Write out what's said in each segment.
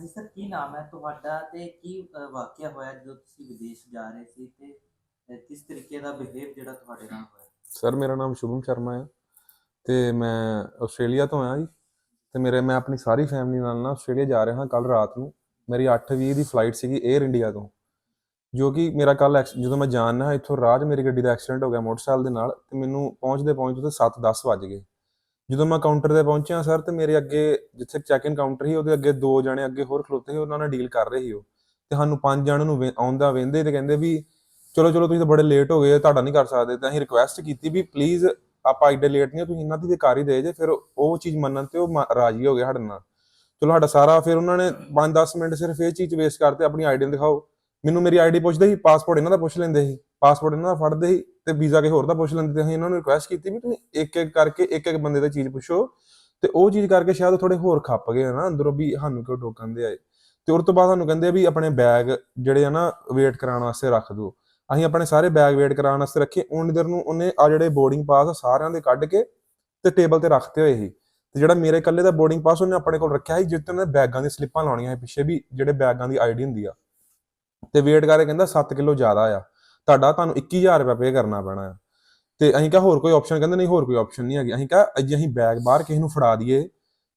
ਹਾਂਜੀ ਸਰ ਕੀ ਨਾਮ ਹੈ ਤੁਹਾਡਾ ਤੇ ਕੀ ਅ, ਵਾਕਿਆ ਹੋਇਆ ਜਦੋਂ ਤੁਸੀਂ ਵਿਦੇਸ਼ ਜਾ ਰਹੇ ਸੀ ਤੇ ਅ, ਕਿਸ ਤਰੀਕੇ ਦਾ ਬਿਹੇਵ ਜਿਹੜਾ ਤੁਹਾਡੇ ਨਾਲ ਹੋਇਆ? ਸਰ ਮੇਰਾ ਨਾਮ ਸ਼ੁਭਮ ਸ਼ਰਮਾ ਹੈ ਤੇ ਮੈਂ ਆਸਟ੍ਰੇਲੀਆ ਤੋਂ ਆਇਆ ਜੀ ਤੇ ਮੇਰੇ ਮੈਂ ਆਪਣੀ ਸਾਰੀ ਫੈਮਿਲੀ ਨਾਲ ਨਾ ਆਸਟ੍ਰੇਲੀਆ ਜਾ ਰਿਹਾ ਹਾਂ ਕੱਲ ਰਾਤ ਨੂੰ। ਮੇਰੀ 8:20 ਦੀ ਫਲਾਈਟ ਸੀਗੀ 에ਅਰ ਇੰਡੀਆ ਤੋਂ ਜੋ ਕਿ ਮੇਰਾ ਕੱਲ ਜਦੋਂ ਮੈਂ ਜਾਣਾ ਇੱਥੋਂ ਰਾਜ ਮੇਰੀ ਗੱਡੀ ਦਾ ਐਕਸੀਡੈਂਟ ਹੋ ਗਿਆ ਮੋਟਰਸਾਈਕਲ ਦੇ ਨਾਲ ਤੇ ਮੈਨੂੰ ਪਹੁੰਚਦੇ ਪਹੁੰਚਦੇ 7:10 ਵੱਜ ਗਏ। ਜਦੋਂ ਮੈਂ ਕਾਊਂਟਰ ਤੇ ਪਹੁੰਚਿਆ ਸਰ ਤੇ ਮੇਰੇ ਅੱਗੇ ਜਿੱਥੇ ਚੈੱਕ ਇਨ ਕਾਊਂਟਰ ਸੀ ਉਹਦੇ ਅੱਗੇ ਦੋ ਜਣੇ ਅੱਗੇ ਹੋਰ ਖਲੋਤੇ ਸੀ ਉਹਨਾਂ ਨਾਲ ਡੀਲ ਕਰ ਰਹੇ ਸੀ ਉਹ। ਤੇ ਸਾਨੂੰ ਪੰਜ ਜਣਾਂ ਨੂੰ ਵੇ- ਆਉਂਦਾ ਵੇਂਦੇ ਤੇ ਕਹਿੰਦੇ ਵੀ ਚਲੋ ਚਲੋ ਤੁਸੀਂ ਤਾਂ ਬੜੇ ਲੇਟ ਹੋ ਗਏ ਤੁਹਾਡਾ ਨਹੀਂ ਕਰ ਸਕਦੇ ਤਾਂ ਅਸੀਂ ਰਿਕੁਐਸਟ ਕੀਤੀ ਵੀ ਪਲੀਜ਼ ਆਪਾਂ ਐਡੇ ਲੇਟ ਨਹੀਂ ਹੋ, ਤੁਸੀਂ ਇਹਨਾਂ ਦੀ ਤੇ ਕਰ ਹੀ ਦੇ ਜੇ ਫਿਰ ਉਹ ਚੀਜ਼ ਮੰਨਣ ਤੇ ਉਹ ਮ- ਰਾਜੀ ਹੋ ਗਏ ਸਾਡੇ ਨਾਲ। ਚਲੋ ਸਾਡਾ ਸਾਰਾ ਫਿਰ ਉਹਨਾਂ ਨੇ 5-10 ਮਿੰਟ ਸਿਰਫ ਇਹ ਚੀਜ਼ ਵੇਸਟ ਕਰਤੇ ਆਪਣੀ ਆਈਡੀ ਦਿਖਾਓ। ਮੈਨੂੰ ਮੇਰੀ ਆਈਡੀ ਪੁੱਛਦੇ ਸੀ ਪਾਸਪੋਰਟ ਇਹਨਾਂ ਦਾ ਪੁੱਛ ਲੈਂਦੇ ਸੀ ਪਾਸਪੋਰਟ ਇਹਨਾਂ ਦਾ ਫੜਦੇ ਸੀ ਤੇ ਵੀਜ਼ਾ ਕੇ ਹੋਰ ਦਾ ਪੁੱਛ ਲੈਂਦੇ ਤੇ ਅਸੀਂ ਇਹਨਾਂ ਨੂੰ ਰਿਕੁਐਸਟ ਕੀਤੀ ਵੀ ਤੁਸੀਂ ਇੱਕ ਇੱਕ ਕਰਕੇ ਇੱਕ ਇੱਕ ਬੰਦੇ ਦੀ ਚੀਜ਼ ਪੁੱਛੋ ਤੇ ਉਹ ਚੀਜ਼ ਕਰਕੇ ਸ਼ਾਇਦ ਥੋੜੇ ਹੋਰ ਖੱਪ ਗਏ ਨਾ ਅੰਦਰੋਂ ਵੀ ਸਾਨੂੰ ਕਿਉਂ ਟੋਕਣ ਦੇ ਆਏ। ਤੇ ਉਸ ਤੋਂ ਬਾਅਦ ਸਾਨੂੰ ਕਹਿੰਦੇ ਆ ਵੀ ਆਪਣੇ ਬੈਗ ਜਿਹੜੇ ਆ ਨਾ ਵੇਟ ਕਰਾਉਣ ਵਾਸਤੇ ਰੱਖ ਦਿਓ। ਅਸੀਂ ਆਪਣੇ ਸਾਰੇ ਬੈਗ ਵੇਟ ਕਰਾਉਣ ਵਾਸਤੇ ਰੱਖੇ ਉਨੀ ਦੇਰ ਨੂੰ ਉਹਨੇ ਆ ਜਿਹੜੇ ਬੋਰਡਿੰਗ ਪਾਸ ਆ ਸਾਰਿਆਂ ਦੇ ਕੱਢ ਕੇ ਤੇ ਟੇਬਲ ਤੇ ਰੱਖਤੇ ਹੋਏ ਸੀ। ਤੇ ਜਿਹੜਾ ਮੇਰੇ ਇਕੱਲੇ ਦਾ ਬੋਰਡਿੰਗ ਪਾਸ ਉਹਨੇ ਆਪਣੇ ਕੋਲ ਰੱਖਿਆ ਸੀ ਜਿੱਤੇ ਉਹਨੇ ਬੈਗਾਂ ਦੀ ਸਲਿੱਪਾਂ ਲਾਉਣੀਆਂ ਸੀ ਪਿੱਛੇ ਵੀ, ਜਿਹੜੇ ਬੈਗਾਂ ਦੀ ਆਈਡੀ ਹੁੰਦੀ ਆ। ਤੇ ਵੇਟ ਕਰਕੇ ਕਹਿੰਦਾ 7 ਕਿਲੋ ਜ਼ਿਆਦਾ ਆ। ਤੁਹਾਡਾ ਤੁਹਾਨੂੰ 21000 ਰੁਪਏ ਪੇ ਕਰਨਾ ਪੈਣਾ ਆ। ਤੇ ਅਸੀਂ ਕਿਹਾ ਹੋਰ ਕੋਈ ਆਪਸ਼ਨ ਕਹਿੰਦੇ ਨਹੀਂ, ਹੋਰ ਕੋਈ ਆਪਸ਼ਨ ਨਹੀਂ ਹੈਗੀ। ਅਸੀਂ ਕਿਹਾ, ਅੱਜ ਅਸੀਂ ਬੈਗ ਬਾਹਰ ਕਿਸੇ ਨੂੰ ਫੜਾ ਦਈਏ।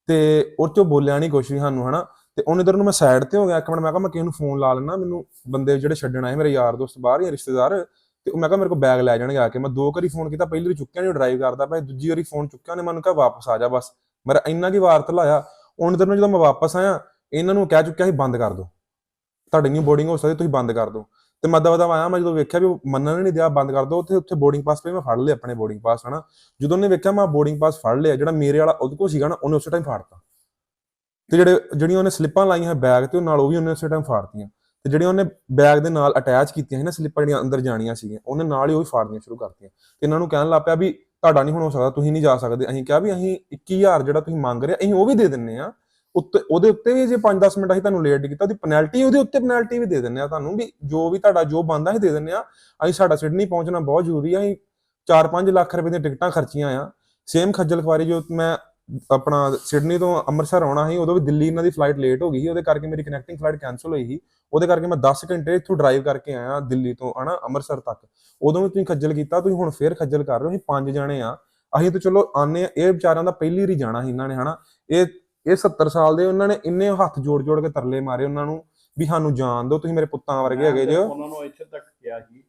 ਤੇ ਉਹ ਚੋਂ ਬੋਲਿਆ ਨਹੀਂ ਕੁਛ ਵੀ ਸਾਨੂੰ, ਹਨਾ। ਤੇ ਉਹਨੇ ਦਰ ਨੂੰ ਮੈਂ ਸਾਈਡ ਤੇ ਹੋ ਗਿਆ। ਇੱਕ ਮਿੰਟ, ਮੈਂ ਕਿਹਾ ਮੈਂ ਕਿਸੇ ਨੂੰ ਫੋਨ ਲਾ ਲੈਣਾ ਮੈਨੂੰ ਬੰਦੇ ਜਿਹੜੇ ਛੱਡਣ ਆਏ, ਮੇਰੇ ਯਾਰ ਦੋਸਤ ਬਾਹਰ ਜਾਂ ਰਿਸ਼ਤੇਦਾਰ, ਤੇ ਉਹ ਮੈਂ ਕਿਹਾ ਮੇਰੇ ਕੋਲ ਬੈਗ ਲੈ ਜਾਣਗੇ ਆ ਕੇ। ਮੈਂ ਦੋ ਵਾਰੀ ਫੋਨ ਕੀਤਾ, ਪਹਿਲੀ ਵਾਰੀ ਚੁੱਕਿਆ ਨਹੀਂ ਡਰਾਈਵ ਕਰਦਾ ਪਿਆ। ਦੂਜੀ ਵਾਰੀ ਫੋਨ ਚੁੱਕਿਆ ਨੇ ਮੈਨੂੰ ਕਿਹਾ, ਵਾਪਸ ਆ ਜਾ ਬਸ। ਮੇਰਾ ਇੰਨਾ ਕੀ ਵਾਰ ਲਾਇਆ? ਉਹਨੇ ਦਰ ਨੂੰ ਜਦੋਂ ਮੈਂ ਵਾਪਸ ਆਇਆ, ਇਹਨਾਂ ਨੂੰ ਕਹਿ ਚੁੱਕਿਆ ਸੀ, ਬੰਦ ਕਰ ਦਿਓ ਤੁਹਾਡੀ ਨਹੀਂ ਬੋਰਡਿੰਗ ਹੋ ਸਕਦੀ, ਤੁਸੀਂ ਬੰਦ ਕਰ ਦਿਓ ਤੇ ਮੈਂ ਦਵਾ ਦਵਾ ਆਇਆ, ਮੈਂ ਜਦੋਂ ਵੇਖਿਆ ਵੀ ਉਹ ਮੰਨਣ ਨਹੀਂ ਦਿਆ, ਬੰਦ ਕਰ ਦਿਓ ਉੱਥੇ ਉੱਥੇ ਬੋਰਡਿੰਗ ਪਾਸ ਪਈ, ਮੈਂ ਫੜ ਲਿਆ ਆਪਣੇ ਬੋਰਡਿੰਗ ਪਾਸ ਹਨਾ। ਜਦੋਂ ਉਹਨੇ ਵੇਖਿਆ ਮੈਂ ਬੋਰਡਿੰਗ ਪਾਸ ਫੜ ਲਿਆ, ਜਿਹੜਾ ਮੇਰੇ ਵਾਲਾ ਉਹਦੇ ਕੋਲ ਸੀਗਾ ਨਾ, ਉਹਨੇ ਉਸੇ ਟਾਈਮ ਫਾੜਤਾ। ਤੇ ਜਿਹੜੇ ਜਿਹੜੀਆਂ ਉਹਨੇ ਸਲਿੱਪਾਂ ਲਾਈਆਂ ਬੈਗ ਤੇ, ਉਹ ਨਾਲ ਉਹ ਵੀ ਉਹਨੇ ਉਸੇ ਟਾਈਮ ਫਾੜਤੀਆਂ। ਤੇ ਜਿਹੜੀਆਂ ਉਹਨੇ ਬੈਗ ਦੇ ਨਾਲ ਅਟੈਚ ਕੀਤੀਆਂ ਸੀ ਨਾ ਸਲਿੱਪਾਂ ਜਿਹੜੀਆਂ ਅੰਦਰ ਜਾਣੀਆਂ ਸੀਗੀਆਂ, ਉਹਨੇ ਨਾਲ ਹੀ ਉਹ ਵੀ ਫਾੜਨੀਆਂ ਸ਼ੁਰੂ ਕਰਤੀਆਂ। ਤੇ ਇਹਨਾਂ ਨੂੰ ਕਹਿਣ ਲੱਗ ਪਿਆ ਵੀ ਤੁਹਾਡਾ ਨਹੀਂ ਹੁਣ ਹੋ ਸਕਦਾ, ਤੁਸੀਂ ਨਹੀਂ ਜਾ ਸਕਦੇ। ਅਸੀਂ ਕਿਹਾ ਵੀ ਅਸੀਂ 21000 ਜਿਹੜਾ ਤੁਸੀਂ ਮੰਗ ਰਹੇ ਅਸੀਂ ਉਹ ਵੀ ਦੇ ਦਿੰਨੇ ਆ ਉੱਤੇ, ਉਹਦੇ ਉੱਤੇ ਵੀ ਜੇ 5-10 ਮਿੰਟ ਅਸੀਂ ਤੁਹਾਨੂੰ ਲੇਟ ਕੀਤਾ, ਉਹਦੀ ਪੈਨਲਟੀ ਉਹਦੇ ਉੱਤੇ ਪੈਨਲਟੀ ਵੀ ਦੇ ਦਿੰਨੇ ਆ ਤੁਹਾਨੂੰ ਵੀ ਜੋ ਵੀ ਤੁਹਾਡਾ, ਜੋ ਬੰਦਾ ਅਸੀਂ ਦੇ ਦਿੰਨੇ ਆ ਅਸੀਂ ਸਾਡਾ ਸਿਡਨੀ ਪਹੁੰਚਣਾ, ਬਹੁਤ ਜ਼ਰੂਰੀ ਆ, ਅਸੀਂ 4-5 ਲੱਖ ਰੁਪਏ ਦੀਆਂ ਟਿਕਟਾਂ ਖਰਚੀਆਂ ਆ। ਸੇਮ ਖੱਜਲ ਖਵਾਰੀ ਜੋ ਮੈਂ ਆਪਣਾ ਸਿਡਨੀ ਤੋਂ ਅੰਮ੍ਰਿਤਸਰ ਆਉਣਾ ਸੀ, ਉਦੋਂ ਵੀ ਦਿੱਲੀ ਇਹਨਾਂ ਦੀ ਫਲਾਈਟ ਲੇਟ ਹੋ ਗਈ ਸੀ, ਉਹਦੇ ਕਰਕੇ ਮੇਰੀ ਕਨੈਕਟਿੰਗ ਫਲਾਈਟ ਕੈਨਸਲ ਹੋਈ ਸੀ। ਉਹਦੇ ਕਰਕੇ ਮੈਂ 10 ਘੰਟੇ ਇੱਥੋਂ ਡਰਾਈਵ ਕਰਕੇ ਆਇਆ ਦਿੱਲੀ ਤੋਂ, ਹਨਾ, ਅੰਮ੍ਰਿਤਸਰ ਤੱਕ। ਉਦੋਂ ਵੀ ਤੁਸੀਂ ਖੱਜਲ ਕੀਤਾ, ਤੁਸੀਂ ਹੁਣ ਫੇਰ ਖੱਜਲ ਕਰ ਰਹੇ ਹੋ, ਅਸੀਂ ਪੰਜ ਜਾਣੇ ਆ ਅਸੀਂ ਤਾਂ ਚਲੋ ਆਨੇ ਆ ਇਹ ਵਿਚਾਰਾਂ ਦਾ ਪਹਿਲੀ ਵਾਰੀ ਜਾਣਾ ਸੀ ਇਹਨਾਂ ਨੇ, ਹਨਾ। ਇਹ ਇਹ 70 ਸਾਲ ਦੇ ਉਹਨਾਂ ਨੇ ਇੰਨੇ ਹੱਥ ਜੋੜ ਜੋੜ ਕੇ ਤਰਲੇ ਮਾਰੇ ਉਹਨਾਂ ਨੂੰ ਵੀ ਸਾਨੂੰ ਜਾਣ ਦਿਓ ਤੁਸੀਂ ਮੇਰੇ ਪੁੱਤਾਂ ਵਰਗੇ ਹੈਗੇ ਜੇ। ਉਹਨਾਂ ਨੂੰ ਇੱਥੇ ਤੱਕ ਕਿਹਾ ਸੀ।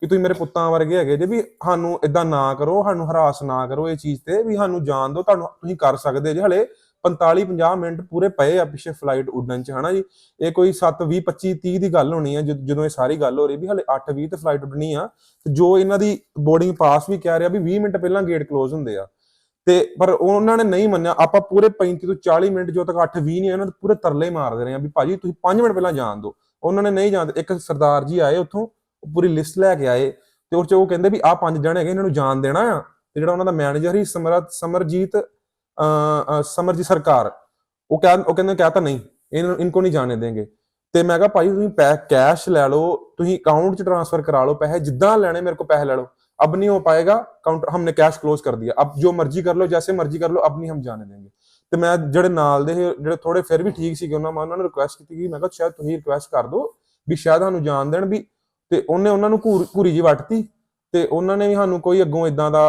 ਕਿ ਤੁਸੀਂ ਮੇਰੇ ਪੁੱਤਾਂ ਵਰਗੇ ਹੈਗੇ ਜੇ ਵੀ ਸਾਨੂੰ ਇਦਾਂ ਨਾ ਕਰੋ ਸਾਨੂੰ ਹਰਾਸ ਨਾ ਕਰੋ ਇਹ ਚੀਜ਼ ਤੇ ਵੀ ਸਾਨੂੰ ਜਾਣ ਦਿਓ ਤੁਹਾਨੂੰ ਤੁਸੀਂ ਕਰ ਸਕਦੇ ਜੇ। ਹਲੇ 45 50 ਮਿੰਟ ਪੂਰੇ ਪਏ ਆ ਪਿੱਛੇ ਫਲਾਈਟ ਉੱਡਣ ਚ ਹਨਾ ਜੀ? ਇਹ ਕੋਈ 7 20 25 30 ਦੀ ਗੱਲ ਹੋਣੀ ਆ ਜਦ- ਇਹ ਸਾਰੀ ਗੱਲ ਹੋ ਰਹੀ ਵੀ ਹਲੇ 8 20 ਤੇ ਫਲਾਈਟ ਉੱਡਣੀ ਆ ਤੇ ਜੋ ਇਹਨਾਂ ਦੀ ਬੋਰਡਿੰਗ ਪਾਸ ਵੀ ਕਹਿ ਰਿਹਾ ਵੀ 20 ਮਿੰਟ ਪਹਿਲਾਂ ਗੇਟ ਕਲੋਜ਼ ਹੁੰਦੇ ਆ। ਤੇ ਪਰ ਉਹਨਾਂ ਨੇ ਨਹੀਂ ਮੰਨਿਆ। ਆਪਾਂ ਪੂਰੇ 35 ਤੋਂ 40 ਮਿੰਟ ਜੋ ਤੱਕ 8 20 ਨਹੀਂ ਇਹਨਾਂ ਦੇ ਪੂਰੇ ਤਰਲੇ ਮਾਰਦੇ ਰਹੇ ਆ ਵੀ ਭਾਜੀ ਤੁਸੀਂ 5 ਮਿੰਟ ਪਹਿਲਾਂ ਜਾਣ ਦਿਓ। ਉਹਨਾਂ ਨੇ ਨਹੀਂ ਜਾਣਦੇ। ਇੱਕ ਸਰਦਾਰ ਜੀ ਆਏ ਉੱਥੋਂ ਪੂਰੀ ਲਿਸਟ ਲੈ ਕੇ ਆਏ ਤੇ ਉਹ ਚ ਉਹ ਕਹਿੰਦੇ ਵੀ ਆਹ ਪੰਜ ਜਣੇ ਹੈਗੇ, ਇਹਨਾਂ ਨੂੰ ਜਾਣ ਦੇਣਾ ਆ ਤੇ ਜਿਹੜਾ ਉਹਨਾਂ ਦਾ ਮੈਨੇਜਰ ਸੀ ਸਮਰਤ, ਸਮਰਜੀਤ ਅ ਸਮਰਜੀਤ ਸਰਕਾਰ, ਉਹ ਕਹਿ, ਉਹ ਕਹਿੰਦੇ ਕਹਿ ਤਾਂ ਨਹੀਂ ਇਹਨਾਂ ਇਨਕੋ ਨਹੀਂ ਜਾਣੇ ਦੇਂਗੇ ਤੇ ਮੈਂ ਕਿਹਾ ਭਾਈ ਤੁਸੀਂ ਪੈ ਕੈਸ਼ ਲੈ ਲਓ, ਤੁਸੀਂ ਅਕਾਊਂਟ 'ਚ ਟ੍ਰਾਂਸਫਰ ਕਰਾ ਲਓ, ਪੈਸੇ ਜਿੱਦਾਂ ਲੈਣੇ ਮੇਰੇ ਕੋਲ ਪੈਸੇ ਲੈ ਲਓ। अब नहीं हो पाएगा काउंटर हमने कैश क्लोज कर दिया अब जो मर्जी कर लो जैसे मर्जी कर लो अब नहीं हम जाने देंगे ਤੇ ਮੈਂ ਜਿਹੜੇ ਨਾਲ ਦੇ ਸੀ, ਜਿਹੜੇ ਥੋੜੇ ਫਿਰ ਵੀ ਠੀਕ ਸੀਗੇ ਉਹਨਾਂ ਮੈਂ ਉਹਨਾਂ ਨੂੰ ਰਿਕੁਐਸਟ ਕੀਤੀ ਕਿ ਮੈਂ ਕਿਹਾ ਸ਼ਾਇਦ ਤੁਸੀਂ ਰਿਕੁਐਸਟ ਕਰ ਦਿਓ ਵੀ ਸ਼ਾਇਦ ਸਾਨੂੰ ਜਾਣ ਦੇਣ ਵੀ ਤੇ ਉਹਨੇ ਉਹਨਾਂ ਨੂੰ ਘੂਰ ਘੂਰੀ ਜੀ ਵੱਟਤੀ ਤੇ ਉਹਨਾਂ ਨੇ ਵੀ ਸਾਨੂੰ ਕੋਈ ਅੱਗੋਂ ਇਦਾਂ ਦਾ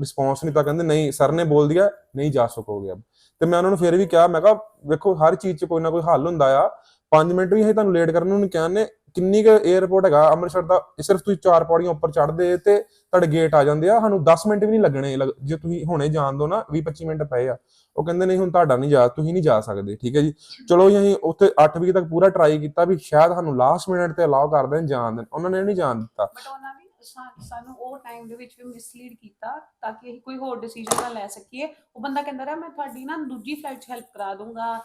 ਰਿਸਪੌਂਸ ਨਹੀਂ ਤਾਂ ਕਹਿੰਦੇ ਨਹੀਂ ਸਰ ਨੇ ਬੋਲ ਦਿਆ ਨਹੀਂ ਜਾ ਸਕੋਗੇ ਅਬ ਤੇ ਮੈਂ ਉਹਨਾਂ ਨੂੰ ਫਿਰ ਵੀ ਕਿਹਾ ਮੈਂ ਕਿਹਾ ਵੇਖੋ ਹਰ ਚੀਜ਼ 'ਚ ਕੋਈ ਨਾ ਕੋਈ ਹੱਲ ਹੁੰਦਾ ਆ 5 ਮਿੰਟ ਵੀ ਅਸੀਂ ਤੁਹਾਨੂੰ ਲੇਟ ਕਰਨ ਨੂੰ ਨਹੀਂ ਕਹਿੰਦੇ ਕਿੰਨੀ ਕੁ 에어ਪੋਰਟ ਹੈਗਾ, ਅੰਮ੍ਰਿਤਸਰ ਦਾ ਸਿਰਫ ਤੁਸੀਂ ਚਾਰ ਪੌੜੀਆਂ ਉੱਪਰ ਚੜ੍ਹਦੇ ਤੇ ਤੁਹਾਡੇ ਗੇਟ ਆ ਜਾਂਦੇ ਆ। ਸਾਨੂੰ 10 ਮਿੰਟ ਵੀ ਨਹੀਂ ਲੱਗਣੇ ਜੇ ਤੁਸੀਂ ਹੁਣੇ ਜਾਣ ਦੋ ਨਾ 20 25 ਮਿੰਟ ਪਏ ਆ। ਉਹ ਕਹਿੰਦੇ ਨਹੀਂ, ਹੁਣ ਤੁਹਾਡਾ ਨਹੀਂ ਜਾ, ਤੁਸੀਂ ਨਹੀਂ ਜਾ ਸਕਦੇ, ਠੀਕ ਹੈ ਜੀ? ਚਲੋ ਜੀ, ਅਸੀਂ ਉੱਥੇ 8 ਵਜੇ ਤੱਕ ਪੂਰਾ ਟਰਾਈ ਕੀਤਾ ਵੀ ਸ਼ਾਇਦ ਸਾਨੂੰ ਲਾਸਟ ਮਿੰਟ ਤੇ ਅਲਾਉ ਕਰ ਦੇਣ, ਜਾਣ ਦੇਣ। ਉਹਨਾਂ ਨੇ ਨਹੀਂ ਜਾਣ ਦਿੱਤਾ। ਸਾ- ਸਾਨੂੰ ਉਹ ਟਾਈਮ ਦੇ ਵਿੱਚ ਵੀ ਮਿਸਲੀਡ ਕੀਤਾ ਤਾਂ ਕਿ ਅਸੀਂ ਕੋਈ ਹੋਰ ਡਿਸੀਜਨ ਨਾ ਲੈ ਸਕੀਏ। ਉਹ ਬੰਦਾ ਕਹਿੰਦਾ ਰਿਹਾ ਮੈਂ ਤੁਹਾਡੀ ਨਾ ਦੂਜੀ ਫਲਾਈਟ 'ਚ ਹੈਲਪ ਕਰਾ ਦੂੰਗਾ।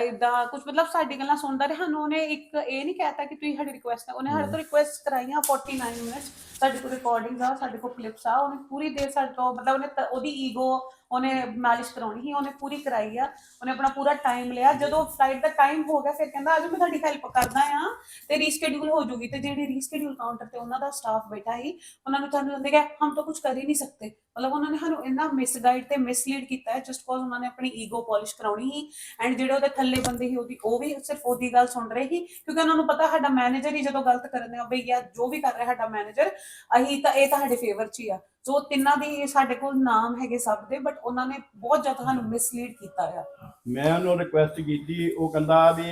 ਇਦਾਂ ਕੁਝ ਮਤਲਬ ਸਾਡੀ ਗੱਲਾਂ ਸੁਣਦਾ ਰਿਹਾ। ਸਾਨੂੰ ਉਹਨੇ ਇੱਕ ਇਹ ਨਹੀਂ ਕਹਿਤਾ ਕਿ ਤੁਸੀਂ ਸਾਡੀ ਰਿਕੁਐਸਟ ਉਹਨੇ ਸਾਡੇ ਤੋਂ ਰਿਕੁਐਸਟ ਕਰਾਈਆਂ 49 ਮਿੰਟਸ ਸਾਡੇ ਕੋਲ ਰਿਕਾਰਡਿੰਗਸ ਆ ਸਾਡੇ ਕੋਲ ਕਲਿੱਪਸ ਆ ਉਹਨੇ ਪੂਰੀ ਦੇਰ ਸਾਡੇ ਤੋਂ ਮਤਲਬ ਉਹਨੇ ਤ- ਉਹਦੀ ਈਗੋ ਉਹਨੇ ਮਾਲਿਸ਼ ਕਰਾਉਣੀ ਸੀ, ਉਹਨੇ ਪੂਰੀ ਕਰਾਈ ਆ, ਉਹਨੇ ਆਪਣਾ ਪੂਰਾ ਟਾਈਮ ਲਿਆ। ਜਦੋਂ ਫਲਾਈਟ ਦਾ ਟਾਈਮ ਹੋ ਗਿਆ, ਫਿਰ ਕਹਿੰਦਾ, ਅੱਜ ਮੈਂ ਤੁਹਾਡੀ ਹੈਲਪ ਕਰਦਾ ਆ ਤੇ ਰੀਸ਼ਡਿਊਲ ਹੋ ਜੂਗੀ। ਤੇ ਜਿਹੜੀ ਰੀਸ਼ਡਿਊਲ ਕਾਊਂਟਰ ਤੇ ਉਹਨਾਂ ਦਾ ਸਟਾਫ ਬੈਠਾ ਸੀ, ਉਹਨਾਂ ਨੂੰ ਤੁਹਾਨੂੰ ਕਹਿੰਦੇ ਕਿ, ਹਮ ਤਾਂ ਕੁਝ ਕਰ ਹੀ ਨਹੀਂ ਸਕਤੇ ਮਤਲਬ ਉਹਨਾਂ ਨੇ ਸਾਨੂੰ ਇੰਨਾ ਮਿਸਗਾਈਡ ਤੇ ਮਿਸਲੀਡ ਕੀਤਾ ਹੈ ਜਸਟ ਕਾਜ਼ ਉਹਨਾਂ ਨੇ ਆਪਣੀ ਈਗੋ ਪਾਲਿਸ਼ ਕਰਾਉਣੀ ਹੀ ਐਂਡ ਜਿਹੜੇ ਉਹਦੇ ਥੱਲੇ ਬੰਦੇ ਹੀ ਉਹਦੀ ਉਹ ਵੀ ਸਿਰਫ ਉਹਦੀ ਗੱਲ ਸੁਣ ਰਹੇ ਸੀ, ਕਿਉਂਕਿ ਉਹਨਾਂ ਨੂੰ ਪਤਾ ਸਾਡਾ ਮੈਨੇਜਰ ਹੀ ਜਦੋਂ ਗਲਤ ਕਰਦੇ ਆ ਬਈ ਯਾਰ ਜੋ ਵੀ ਕਰ ਰਿਹਾ ਸਾਡਾ ਮੈਨੇਜਰ ਅਹੀ ਤਾਂ ਇਹ ਤੁਹਾਡੇ ਫੇਵਰ 'ਚ ਹੀ ਆ। ਸੋ ਤਿੰਨਾਂ ਦੇ ਸਾਡੇ ਕੋਲ ਨਾਮ ਹੈਗੇ ਸਭ ਦੇ ਬਟ ਉਹਨਾਂ ਨੇ ਬਹੁਤ ਜ਼ਿਆਦਾ ਸਾਨੂੰ ਮਿਸਲੀਡ ਕੀਤਾ ਆ। ਮੈਂ ਉਹਨੂੰ ਰਿਕੁਐਸਟ ਕੀਤੀ, ਉਹ ਕਹਿੰਦਾ ਵੀ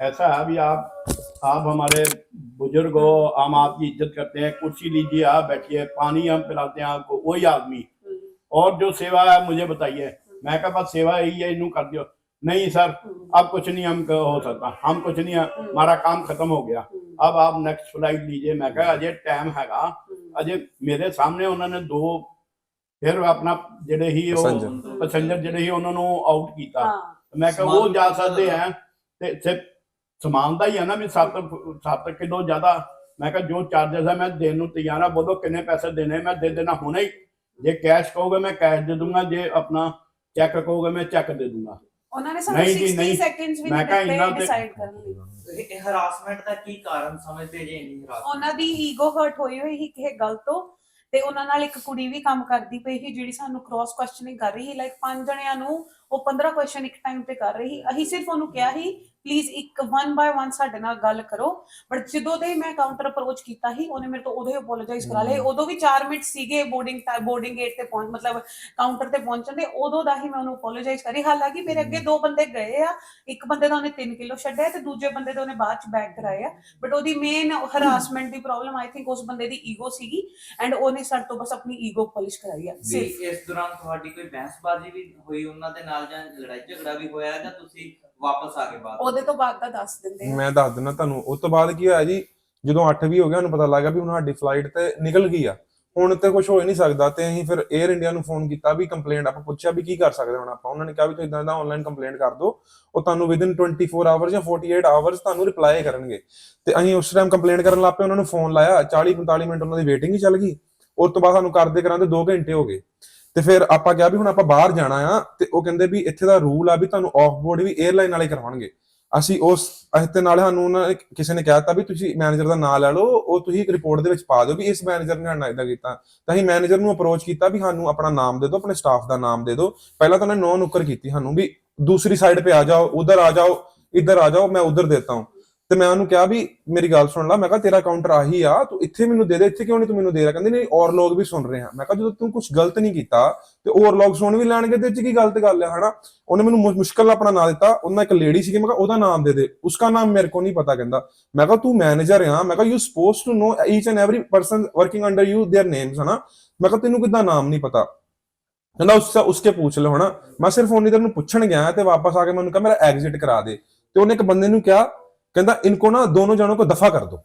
ਐਸਾ ਵੀ ਆਪ आप आप हमारे बुजुर्ग हो हम आपकी इज्जत करते हैं कुर्सी लीजिए आप बैठिए पानी हम पिलाते हैं आपको वही आदमी और जो सेवा है मुझे बताइए मैं कहा बस सेवा यही है इनू कर दियो नहीं सर अब कुछ नहीं हम हो सकता हम कुछ नहीं हमारा काम खत्म हो गया अब आप नेक्स्ट फ्लाइट लीजिए मैं कहा अजय टाइम हैगा ਅਜੇ ਮੇਰੇ ਸਾਹਮਣੇ ਉਹਨਾਂ ਨੇ ਦੋ ਫਿਰ ਆਪਣਾ ਜਿਹੜੇ ਹੀ ਉਹ Passenger. ਪੈਸੇਂਜਰ ਜਿਹੜੇ ਸੀ ਉਹਨਾਂ ਨੂੰ ਆਊਟ ਕੀਤਾ ਹਾਂ ਮੈਂ ਕਿਹਾ ਉਹ ਜਾ ਸਕਦੇ ਆ ਤੇ ਸਿਰਫ ਸਮਾਨ ਦਾ ਹੀ ਹੈ ਨਾ ਵੀ 7 7 ਕਿਲੋ ਜ਼ਿਆਦਾ। ਮੈਂ ਕਿਹਾ ਜੋ ਚਾਰजेस ਹੈ ਮੈਂ ਦੇਣ ਨੂੰ ਤਿਆਰ ਆ। ਬੋਲੋ ਕਿੰਨੇ ਪੈਸੇ ਦੇਣੇ ਮੈਂ ਦੇ ਦੇਣਾ ਹੁਣੇ ਹੀ। ਜੇ ਕੈਸ਼ ਕਹੋਗੇ ਮੈਂ ਕੈਸ਼ ਦੇ ਦੂੰਗਾ ਜੇ ਆਪਣਾ ਚੈੱਕ ਕਹੋਗੇ ਮੈਂ ਚੈੱਕ ਦੇ ਦੂੰਗਾ। ਉਹਨਾਂ ਨੇ ਸਾਨੂੰ ਨਹੀਂ ਜੀ, 60 ਨਹੀਂ। ਸੈਕਿੰਡਸ ਵੀ ਮੈਂ ਨਹੀਂ ਕਿਹਾ ਦਿੱਤੇ ਇਹਨਾਂ ਤੇ- ਡਿਸਾਈਡ ਕਰਨ ਲਈ। ਇਹ ਹਰਾਸਮੈਂਟ ਦਾ ਕੀ ਕਾਰਨ ਸਮਝਦੇ ਜੇ ਇੰਨੀ ਹਰਾਸਮੈਂਟ ਉਹਨਾਂ ਦੀ ਈਗੋ ਹਰਟ ਹੋਈ ਹੋਈ ਸੀ ਕਿਸੇ ਗੱਲ ਤੋਂ ਤੇ ਉਹਨਾਂ ਨਾਲ ਇੱਕ ਕੁੜੀ ਵੀ ਕੰਮ ਕਰਦੀ ਪਈ ਸੀ ਜਿਹੜੀ ਸਾਨੂੰ ਕ੍ਰਾਸ ਕੁਐਸਚਨਿੰਗ ਕਰ ਰਹੀ ਸੀ ਲਾਈਕ ਪੰਜ ਜਣਿਆਂ ਨੂੰ ਉਹ 15 ਕੁਐਸਚਨ ਇੱਕ ਟਾਈਮ ਤੇ ਕਰ ਰਹੀ। ਅਸੀਂ ਸਿਰਫ ਉਹਨੂੰ ਕਿਹਾ ਸੀ ਪਲੀਜ਼ ਇੱਕ ਵਨ ਬਾਏ ਵਨ ਸਾਡੇ ਨਾਲ ਗੱਲ ਕਰੋ। ਬਟ ਜਦੋਂ ਦੇ ਮੈਂ ਕਾਊਂਟਰ ਅਪਰੋਚ ਕੀਤਾ ਸੀ ਉਹਨੇ ਮੇਰੇ ਤੋਂ ਉਦੋਂ ਹੀ ਅਪੋਲੋਜਾਈਜ਼ ਕਰਾ ਲਏ। ਉਦੋਂ ਵੀ 4 ਮਿੰਟ ਸੀਗੇ ਬੋਰਡਿੰਗ ਬੋਰਡਿੰਗ ਗੇਟ ਤੇ ਪਹੁੰਚ ਮਤਲਬ ਕਾਊਂਟਰ ਤੇ ਪਹੁੰਚਣ ਦੇ। ਉਦੋਂ ਦਾ ਹੀ ਮੈਂ ਉਹਨੂੰ ਅਪੋਲੋਜਾਈਜ਼ ਕਰੀ। ਹਾਲਾਂਕਿ ਮੇਰੇ ਅੱਗੇ ਦੋ ਬੰਦੇ ਗਏ ਆ। ਇੱਕ ਬੰਦੇ ਦਾ ਉਹਨੇ 3 ਕਿਲੋ ਛੱਡਿਆ ਤੇ ਦੂਜੇ ਬੰਦੇ ਦਾ ਉਹਨੇ ਬਾਅਦ ਚ ਬੈਕ ਕਰਾਏ ਆ। ਬਟ ਉਹਦੀ ਮੇਨ ਹਰਾਸਮੈਂਟ ਦੀ ਪ੍ਰੋਬਲਮ ਆਈ ਥਿੰਕ ਉਸ ਬੰਦੇ ਦੀ ਈਗੋ ਸੀਗੀ। ਐਂਡ ਉਹਨੇ ਸਾਡੇ ਤੋਂ ਬਸ ਆਪਣੀ ਈਗੋ ਪਾਲਿਸ਼ ਕਰਾਈ ਆ। ਸਿਰਫ ਇਸ ਦੌਰਾਨ ਤੁਹਾਡੀ ਕੋਈ ਬਹਿਸਬਾਜ਼ੀ ਵੀ ਹੋਈ ਉਹਨਾਂ ਦੇ ਨਾਲ? ਜਾਂ ਲੜਾਈ ਝਗੜਾ ਵੀ ਹੋਇਆ ਜਾਂ ਤੁਸੀਂ ਵਾਪਸ ਆ ਕੇ ਬਾਅਦ ਉਹਦੇ ਤੋਂ ਬਾਅਦ ਦਾ ਦੱਸ ਦਿੰਦੇ ਆ। ਮੈਂ ਦੱਸ ਦਿੰਦਾ ਤੁਹਾਨੂੰ ਉਸ ਤੋਂ ਬਾਅਦ ਕੀ ਹੋਇਆ ਜੀ ਜਦੋਂ 8 ਵੀ ਹੋ ਗਿਆ ਉਹਨੂੰ ਪਤਾ ਲੱਗਾ ਵੀ ਹੁਣ ਸਾਡੀ ਫਲਾਈਟ ਤੇ ਨਿਕਲ ਗਈ ਆ। ਹੁਣ ਤੇ ਕੁਝ ਹੋ ਹੀ ਨਹੀਂ ਸਕਦਾ ਤੇ ਅਸੀਂ ਫਿਰ 에ਅਰ ਇੰਡੀਆ ਨੂੰ ਫੋਨ ਕੀਤਾ ਵੀ ਕੰਪਲੇਂਟ ਆਪਾਂ ਪੁੱਛਿਆ ਵੀ ਕੀ ਕਰ ਸਕਦੇ ਹੁਣ ਆਪਾਂ। ਉਹਨਾਂ ਨੇ ਕਿਹਾ ਵੀ ਤੁਸੀਂ ਇਦਾਂ ਦਾ ਆਨਲਾਈਨ ਕੰਪਲੇਂਟ ਕਰ ਦਿਓ ਉਹ ਤੁਹਾਨੂੰ ਵਿਦਿਨ 24 ਆਵਰਸ ਜਾਂ 48 ਆਵਰਸ ਤੁਹਾਨੂੰ ਰਿਪਲਾਈ ਕਰਨਗੇ। ਤੇ ਅਸੀਂ ਉਸ ਟਾਈਮ ਕੰਪਲੇਂਟ ਕਰਨ ਲੱਗ ਪਏ ਉਹਨਾਂ ਨੂੰ ਫੋਨ ਲਾਇਆ 40 45 ਮਿੰਟ ਉਹਨਾਂ ਦੀ ਵੇਟਿੰਗ ਹੀ ਚੱਲ ਗਈ। ਉਸ ਤੋਂ ਬਾਅਦ ਸਾਨੂੰ ਕਰਦੇ ਕਰਾਂਦੇ 2 ਘੰਟੇ ਹੋ ਗਏ। ਤੇ ਫਿਰ ਆਪਾਂ ਕਿਹਾ ਵੀ ਹੁਣ ਆਪਾਂ ਬਾਹਰ ਜਾਣਾ ਆ ਤੇ ਉਹ ਕਹਿੰਦੇ ਵੀ ਇੱਥੇ ਦਾ ਰੂਲ ਆ ਵੀ ਤੁਹਾਨੂੰ ਆਫ ਬੋਰਡ ਵੀ 에ਅਰਲਾਈਨ ਵਾਲੇ ਕਰਵਾਉਣਗੇ। ਅਸੀਂ ਉਸ ਅਤੇ ਨਾਲ ਸਾਨੂੰ ਉਹਨਾਂ ਕਿਸੇ ਨੇ ਕਹਿਤਾ ਵੀ ਤੁਸੀਂ ਮੈਨੇਜਰ ਦਾ ਨਾਮ ਲੈ ਲਓ, ਉਹ ਤੁਸੀਂ ਇੱਕ ਰਿਪੋਰਟ ਦੇ ਵਿੱਚ ਪਾ ਦਿਓ ਵੀ ਇਸ ਮੈਨੇਜਰ ਨੇ ਸਾਡਾ ਇਦਾਂ ਕੀਤਾ। ਤਾਂ ਅਸੀਂ ਮੈਨੇਜਰ ਨੂੰ ਅਪਰੋਚ ਕੀਤਾ ਵੀ ਸਾਨੂੰ ਆਪਣਾ ਨਾਮ ਦੇ ਦਿਓ, ਆਪਣੇ ਸਟਾਫ ਦਾ ਨਾਮ ਦੇ ਦਿਓ। ਪਹਿਲਾਂ ਤਾਂ ਉਹਨੇ ਨੋ ਨੁਕਰ ਕੀਤੀ ਸਾਨੂੰ ਵੀ ਦੂਸਰੀ ਸਾਈਡ ਤੇ ਆ ਜਾਓ, ਉਧਰ ਆ ਜਾਓ, ਇੱਧਰ ਆ ਜਾਓ, ਮੈਂ ਉਧਰ ਦੇਤਾ ਹਾਂ। ਤੇ ਮੈਂ ਉਹਨੂੰ ਕਿਹਾ ਵੀ ਮੇਰੀ ਗੱਲ ਸੁਣ ਲੈ ਮੈਂ ਕਿਹਾ ਤੇਰਾ ਕਾਊਂਟਰ ਆਹੀ ਆ ਤੂੰ ਇੱਥੇ ਮੈਨੂੰ ਦੇ ਦੇ ਇੱਥੇ ਕਿਉਂ ਨਹੀਂ ਤੂੰ ਮੈਨੂੰ ਦੇ ਰਿਹਾ ਕਹਿੰਦੀ ਨਹੀਂ ਔਰ ਲੋਕ ਵੀ ਸੁਣ ਰਹੇ ਆ ਮੈਂ ਕਿਹਾ ਜਦੋਂ ਤੂੰ ਕੁਝ ਗਲਤ ਨਹੀਂ ਕੀਤਾ ਤੇ ਹੋਰ ਲੋਕ ਸੁਣ ਵੀ ਲੈਣਗੇ ਤੇ ਇਹ ਚ ਕੀ ਗਲਤ ਗੱਲ ਹੈ ਹਨਾ ਉਹਨੇ ਮੈਨੂੰ ਮੁ- ਮੁਸ਼ਕਲ ਨਾਲ ਆਪਣਾ ਨਾਮ ਦਿੱਤਾ ਉਹਨਾਂ ਇੱਕ ਲੇਡੀ ਸੀਗੀ ਮੈਂ ਕਿਹਾ ਉਹਦਾ ਨਾਮ ਦੇ ਦੇ ਉਸਕਾ ਨਾਮ ਮੇਰੇ ਕੋ ਨਹੀਂ ਪਤਾ ਕਹਿੰਦਾ ਮੈਂ ਕਿਹਾ ਤੂੰ ਮੈਨੇਜਰ ਆ ਮੈਂ ਕਿਹਾ you suppose to know each and every person working under you their names ਹਨਾ ਮੈਂ ਕਿਹਾ ਤੈਨੂੰ ਕਿੱਦਾਂ ਨਾਮ ਨਹੀਂ ਪਤਾ ਕਹਿੰਦਾ ਉਸ ਉਸਕੇ ਪੁੱਛ ਲਓ ਹਨਾ ਮੈਂ ਸਿਰਫ ਉਨੀ ਦੇਰ ਨੂੰ ਪੁੱਛਣ ਗਿਆ ਤੇ ਵਾਪਸ ਆ ਕੇ ਮੈਨੂੰ ਕਿਹਾ ਮੇਰਾ ਐਗਜ਼ਿਟ ਕਰਾ ਦੇ ਤੇ ਉਹਨੇ ਇੱਕ ਬੰਦੇ ਨੂੰ ਕਿਹਾ ਕਹਿੰਦਾ, ਇਨਕੋ ਨਾ ਦੋਨੋਂ ਜਣੋਂ ਕੋ ਦਫਾ ਕਰ ਦੋ।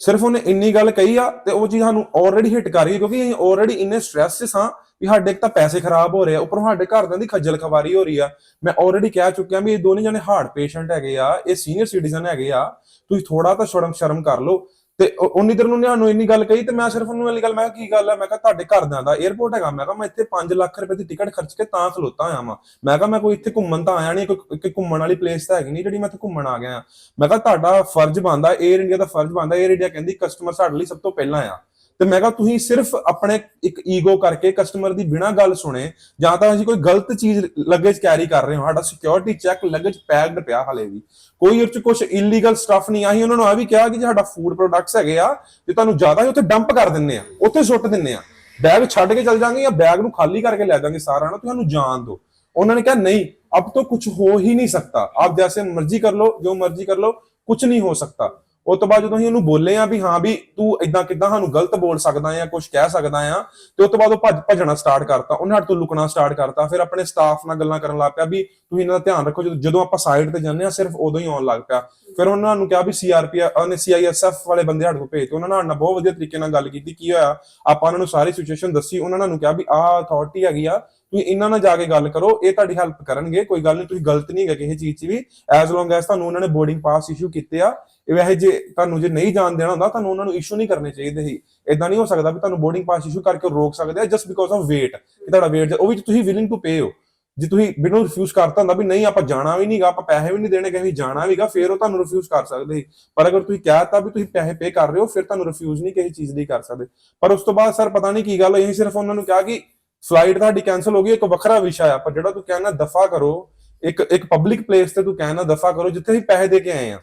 ਸਿਰਫ ਉਹਨੇ ਇੰਨੀ ਗੱਲ ਕਹੀ ਆ ਤੇ ਉਹ ਚੀਜ਼ ਸਾਨੂੰ ਆਲਰੇਡੀ ਹਿੱਟ ਕਰ ਰਹੀ ਹੈ ਕਿਉਂਕਿ ਅਸੀਂ ਆਲਰੇਡੀ ਇੰਨੇ ਸਟ੍ਰੈਸ 'ਚ ਸਾਂ ਵੀ ਸਾਡੇ ਇੱਕ ਤਾਂ ਪੈਸੇ ਖਰਾਬ ਹੋ ਰਹੇ ਆ, ਉੱਪਰੋਂ ਸਾਡੇ ਘਰਦਿਆਂ ਦੀ ਖੱਜਲ ਖਵਾਰੀ ਹੋ ਰਹੀ ਆ। ਮੈਂ ਆਲਰੇਡੀ ਕਹਿ ਚੁੱਕਿਆ ਵੀ ਇਹ ਦੋਨੇ ਜਣੇ ਹਾਰਟ ਪੇਸ਼ੈਂਟ ਹੈਗੇ ਆ, ਇਹ ਸੀਨੀਅਰ ਸਿਟੀਜ਼ਨ ਹੈਗੇ ਆ, ਤੁਸੀਂ ਥੋੜਾ ਤਾਂ ਸ਼ਰਮ ਸ਼ਰਮ ਕਰ ਲਓ। ਤੇ ਉਨੀ ਤਰ ਨੂੰ ਨਿਹਾਨੂ ਇੰਨੀ ਗੱਲ ਕਹੀ ਤੇ ਮੈਂ ਸਿਰਫ ਉਹਨੂੰ ਇੰਨੀ ਗੱਲ ਮੈਂ ਕਿਹਾ, ਕੀ ਗੱਲ ਹੈ? ਮੈਂ ਕਿਹਾ, ਤੁਹਾਡੇ ਘਰਦਿਆਂ ਦਾ 에어ਪੋਰਟ ਹੈਗਾ। ਮੈਂ ਕਿਹਾ, ਮੈਂ ਇੱਥੇ 5 ਲੱਖ ਰੁਪਏ ਦੀ ਟਿਕਟ ਖਰਚ ਕੇ ਤਾਂ ਖਲੋਤਾ ਆਇਆ ਵਾਂ। ਮੈਂ ਕਿਹਾ, ਮੈਂ ਕੋਈ ਇੱਥੇ ਘੁੰਮਣ ਤਾਂ ਆਇਆ ਨਹੀਂ, ਕੋਈ ਇੱਕ ਘੁੰਮਣ ਵਾਲੀ ਪਲੇਸ ਤਾਂ ਹੈਗੀ ਨਹੀਂ ਜਿਹੜੀ ਮੈਂ ਇੱਥੇ ਘੁੰਮਣ ਆ ਗਿਆ। ਮੈਂ ਕਿਹਾ, ਤੁਹਾਡਾ ਫਰਜ਼ ਬਣਦਾ 에ਅਰ ਇੰਡੀਆ ਦਾ ਫਰਜ਼ ਬਣਦਾ। 에ਅਰ ਇੰਡੀਆ ਕਹਿੰਦੀ ਕਸਟਮਰ ਸਾਡੇ ਲਈ ਸਭ ਤੋਂ ਪਹਿਲਾਂ ਆ। ਤੇ ਮੈਂ ਕਿਹਾ ਤੁਸੀਂ ਸਿਰਫ ਆਪਣੇ ਇੱਕ ਈਗੋ ਕਰਕੇ ਕਸਟਮਰ ਦੀ ਬਿਨਾਂ ਗੱਲ ਸੁਣੇ, ਜਾਂ ਤਾਂ ਅਸੀਂ ਕੋਈ ਗਲਤ ਚੀਜ਼ ਲੱਗੇਜ ਕੈਰੀ ਕਰ ਰਹੇ ਹਾਂ, ਸਾਡਾ ਸਿਕਿਉਰਿਟੀ ਚੈੱਕ ਲੱਗੇਜ ਪੈਕਡ ਪਿਆ ਹਲੇ ਵੀ। ਕੋਈ ਉਹ ਚ ਕੁਝ ਇਲੀਗਲ ਸਟਫ ਨਹੀਂ, ਆਹੀ ਉਹਨਾਂ ਨੂੰ ਆ ਵੀ ਕਿਹਾ ਕਿ ਸਾਡਾ ਫੂਡ ਪ੍ਰੋਡਕਟਸ ਹੈਗੇ ਆ ਤੇ ਤੁਹਾਨੂੰ ਜ਼ਿਆਦਾ ਉੱਥੇ ਡੰਪ ਕਰ ਦਿੰਨੇ ਆ ਉੱਥੇ ਸੁੱਟ ਦਿੰਨੇ ਆ ਬੈਗ ਛੱਡ ਕੇ ਚੱਲ ਜਾਾਂਗੇ ਜਾਂ ਬੈਗ ਨੂੰ ਖਾਲੀ ਕਰਕੇ ਲੈ ਜਾਾਂਗੇ ਸਾਰਾ ਨਾ, ਤੁਹਾਨੂੰ ਜਾਣ ਦਿਓ। ਉਹਨਾਂ ਨੇ ਕਿਹਾ, ਨਹੀਂ, ਅਬ ਤੋਂ ਕੁਝ ਹੋ ਹੀ ਨਹੀਂ ਸਕਤਾ ਆਪ ਜੈਸੇ ਮਰਜ਼ੀ ਕਰ ਲੋ ਜੋ ਮਰਜ਼ੀ ਕਰ ਲੋ ਕੁਝ ਨਹੀਂ ਹੋ ਸਕਤਾ ਉਸ ਤੋਂ ਬਾਅਦ ਜਦੋਂ ਅਸੀਂ ਉਹਨੂੰ ਬੋਲੇ ਆ ਵੀ ਹਾਂ ਵੀ ਤੂੰ ਇਦਾਂ ਕਿਦਾਂ ਸਾਨੂੰ ਗਲਤ ਬੋਲ ਸਕਦਾ ਆ ਕੁਝ ਕਹਿ ਸਕਦਾ ਆ ਤੇ ਉਸ ਤੋਂ ਬਾਅਦ ਉਹ ਭੱਜ ਭੱਜਣਾ ਸਟਾਰਟ ਕਰਤਾ, ਉਹਨੇ ਸਾਡੇ ਤੋਂ ਲੁਕਣਾ ਸਟਾਰਟ ਕਰਤਾ, ਫਿਰ ਆਪਣੇ ਸਟਾਫ ਨਾਲ ਗੱਲਾਂ ਕਰਨ ਲੱਗ ਪਿਆ ਵੀ ਤੁਸੀਂ ਇਹਨਾਂ ਦਾ ਧਿਆਨ ਰੱਖੋ, ਜਦੋਂ- ਆਪਾਂ ਸਾਈਡ ਤੇ ਜਾਂਦੇ ਆ ਸਿਰਫ ਉਦੋਂ ਹੀ ਆਉਣ ਲੱਗ ਪਿਆ। ਫਿਰ ਉਹਨਾਂ ਨੂੰ ਕਿਹਾ ਵੀ ਸੀਆਰਪੀ ਉਹਨੇ ਸੀਆਈਐਸਐਫ ਵਾਲੇ ਬੰਦੇ ਸਾਡੇ ਕੋਲ ਭੇਜਤੇ ਉਹਨਾਂ ਨਾਲ ਬਹੁਤ ਵਧੀਆ ਤਰੀਕੇ ਨਾਲ ਗੱਲ ਕੀਤੀ, ਕੀ ਹੋਇਆ, ਆਪਾਂ ਉਹਨਾਂ ਨੂੰ ਸਾਰੀ ਸਿਚੁਏਸ਼ਨ ਦੱਸੀ, ਉਹਨਾਂ ਨੂੰ ਕਿਹਾ ਵੀ ਆਹ ਅਥਾਰਟੀ ਹੈਗੀ ਆ ਤੁਸੀਂ ਇਹਨਾਂ ਨਾਲ ਜਾ ਕੇ ਗੱਲ ਕਰੋ, ਇਹ ਤੁਹਾਡੀ ਹੈਲਪ ਕਰਨਗੇ, ਕੋਈ ਗੱਲ ਨਹੀਂ, ਤੁਸੀਂ ਗਲਤ ਨਹੀਂ ਹੈਗੇ ਕਿਸੇ ਚੀਜ਼ 'ਚ ਵੀ। ਐਜ਼ ਲੌਂਗ ਐਜ਼ ਤੁਹਾਨੂੰ ਉਹਨਾਂ ਨੇ ਬੋਰਡਿੰਗ ਪਾਸ ਇਸ਼ੂ ਕੀਤੇ ਆ ਵੈਸੇ ਜੇ ਤੁਹਾਨੂੰ ਜੇ ਨਹੀਂ ਜਾਣ ਦੇਣਾ ਹੁੰਦਾ, ਤੁਹਾਨੂੰ ਉਹਨਾਂ ਨੂੰ ਇਸ਼ੂ ਨਹੀਂ ਕਰਨੇ ਚਾਹੀਦੇ ਸੀ। ਇਦਾਂ ਨਹੀਂ ਹੋ ਸਕਦਾ ਵੀ ਤੁਹਾਨੂੰ ਬੋਰਡਿੰਗ ਪਾਸ ਇਸ਼ੂ ਕਰਕੇ ਰੋਕ ਸਕਦੇ ਆ ਜਸਟ ਬਿਕੋਜ਼ ਆਫ ਵੇਟ ਕਿ ਤੁਹਾਡਾ ਵੇਟ ਉਹ ਵੀ ਤੁਸੀਂ ਵਿਲਿੰਗ ਟੂ ਪੇ ਹੋ। ਜੇ ਤੁਸੀਂ ਬਿਨਾਂ ਰਿਫਿਊਜ਼ ਕਰਤਾ ਹੁੰਦਾ ਵੀ ਨਹੀਂ, ਆਪਾਂ ਜਾਣਾ ਵੀ ਨਹੀਂਗਾ ਆਪਾਂ ਪੈਸੇ ਵੀ ਨਹੀਂ ਦੇਣੇ ਕਿ ਜਾਣਾ ਵੀਗਾ, ਫਿਰ ਉਹ ਤੁਹਾਨੂੰ ਰਿਫਿਊਜ਼ ਕਰ ਸਕਦੇ ਸੀ। ਪਰ ਅਗਰ ਤੁਸੀਂ ਕਹਿਤਾ ਵੀ ਤੁਸੀਂ ਪੈਸੇ ਪੇ ਕਰ ਰਹੇ ਹੋ, ਫਿਰ ਤੁਹਾਨੂੰ ਰਿਫਿਊਜ਼ ਨਹੀਂ ਕਿਸੇ ਚੀਜ਼ ਦੀ ਕਰ ਸਕਦੇ। ਪਰ ਉਸ ਤੋਂ ਬਾਅਦ ਸਰ ਪਤਾ ਨਹੀਂ ਕੀ ਗੱਲ ਹੋਈ, ਅਸੀਂ ਸਿਰਫ ਉਹਨਾਂ ਨੂੰ ਕਿਹਾ ਕਿ ਫਲਾਈਟ ਤੁਹਾਡੀ ਕੈਨਸਲ ਹੋ ਗਈ, ਇੱਕ ਵੱਖਰਾ ਵਿਸ਼ਾ ਆ, ਪਰ ਜਿਹੜਾ ਤੂੰ ਕਹਿਣਾ ਦਫਾ ਕਰੋ, ਇੱਕ ਇੱਕ ਪਬਲਿਕ ਪਲੇਸ ਤੇ ਤੂੰ ਕਹਿਣਾ ਦਫਾ ਕਰੋ, ਜਿੱਥੇ ਅਸੀਂ ਪੈਸੇ ਦੇ ਕੇ ਆਏ ਆ।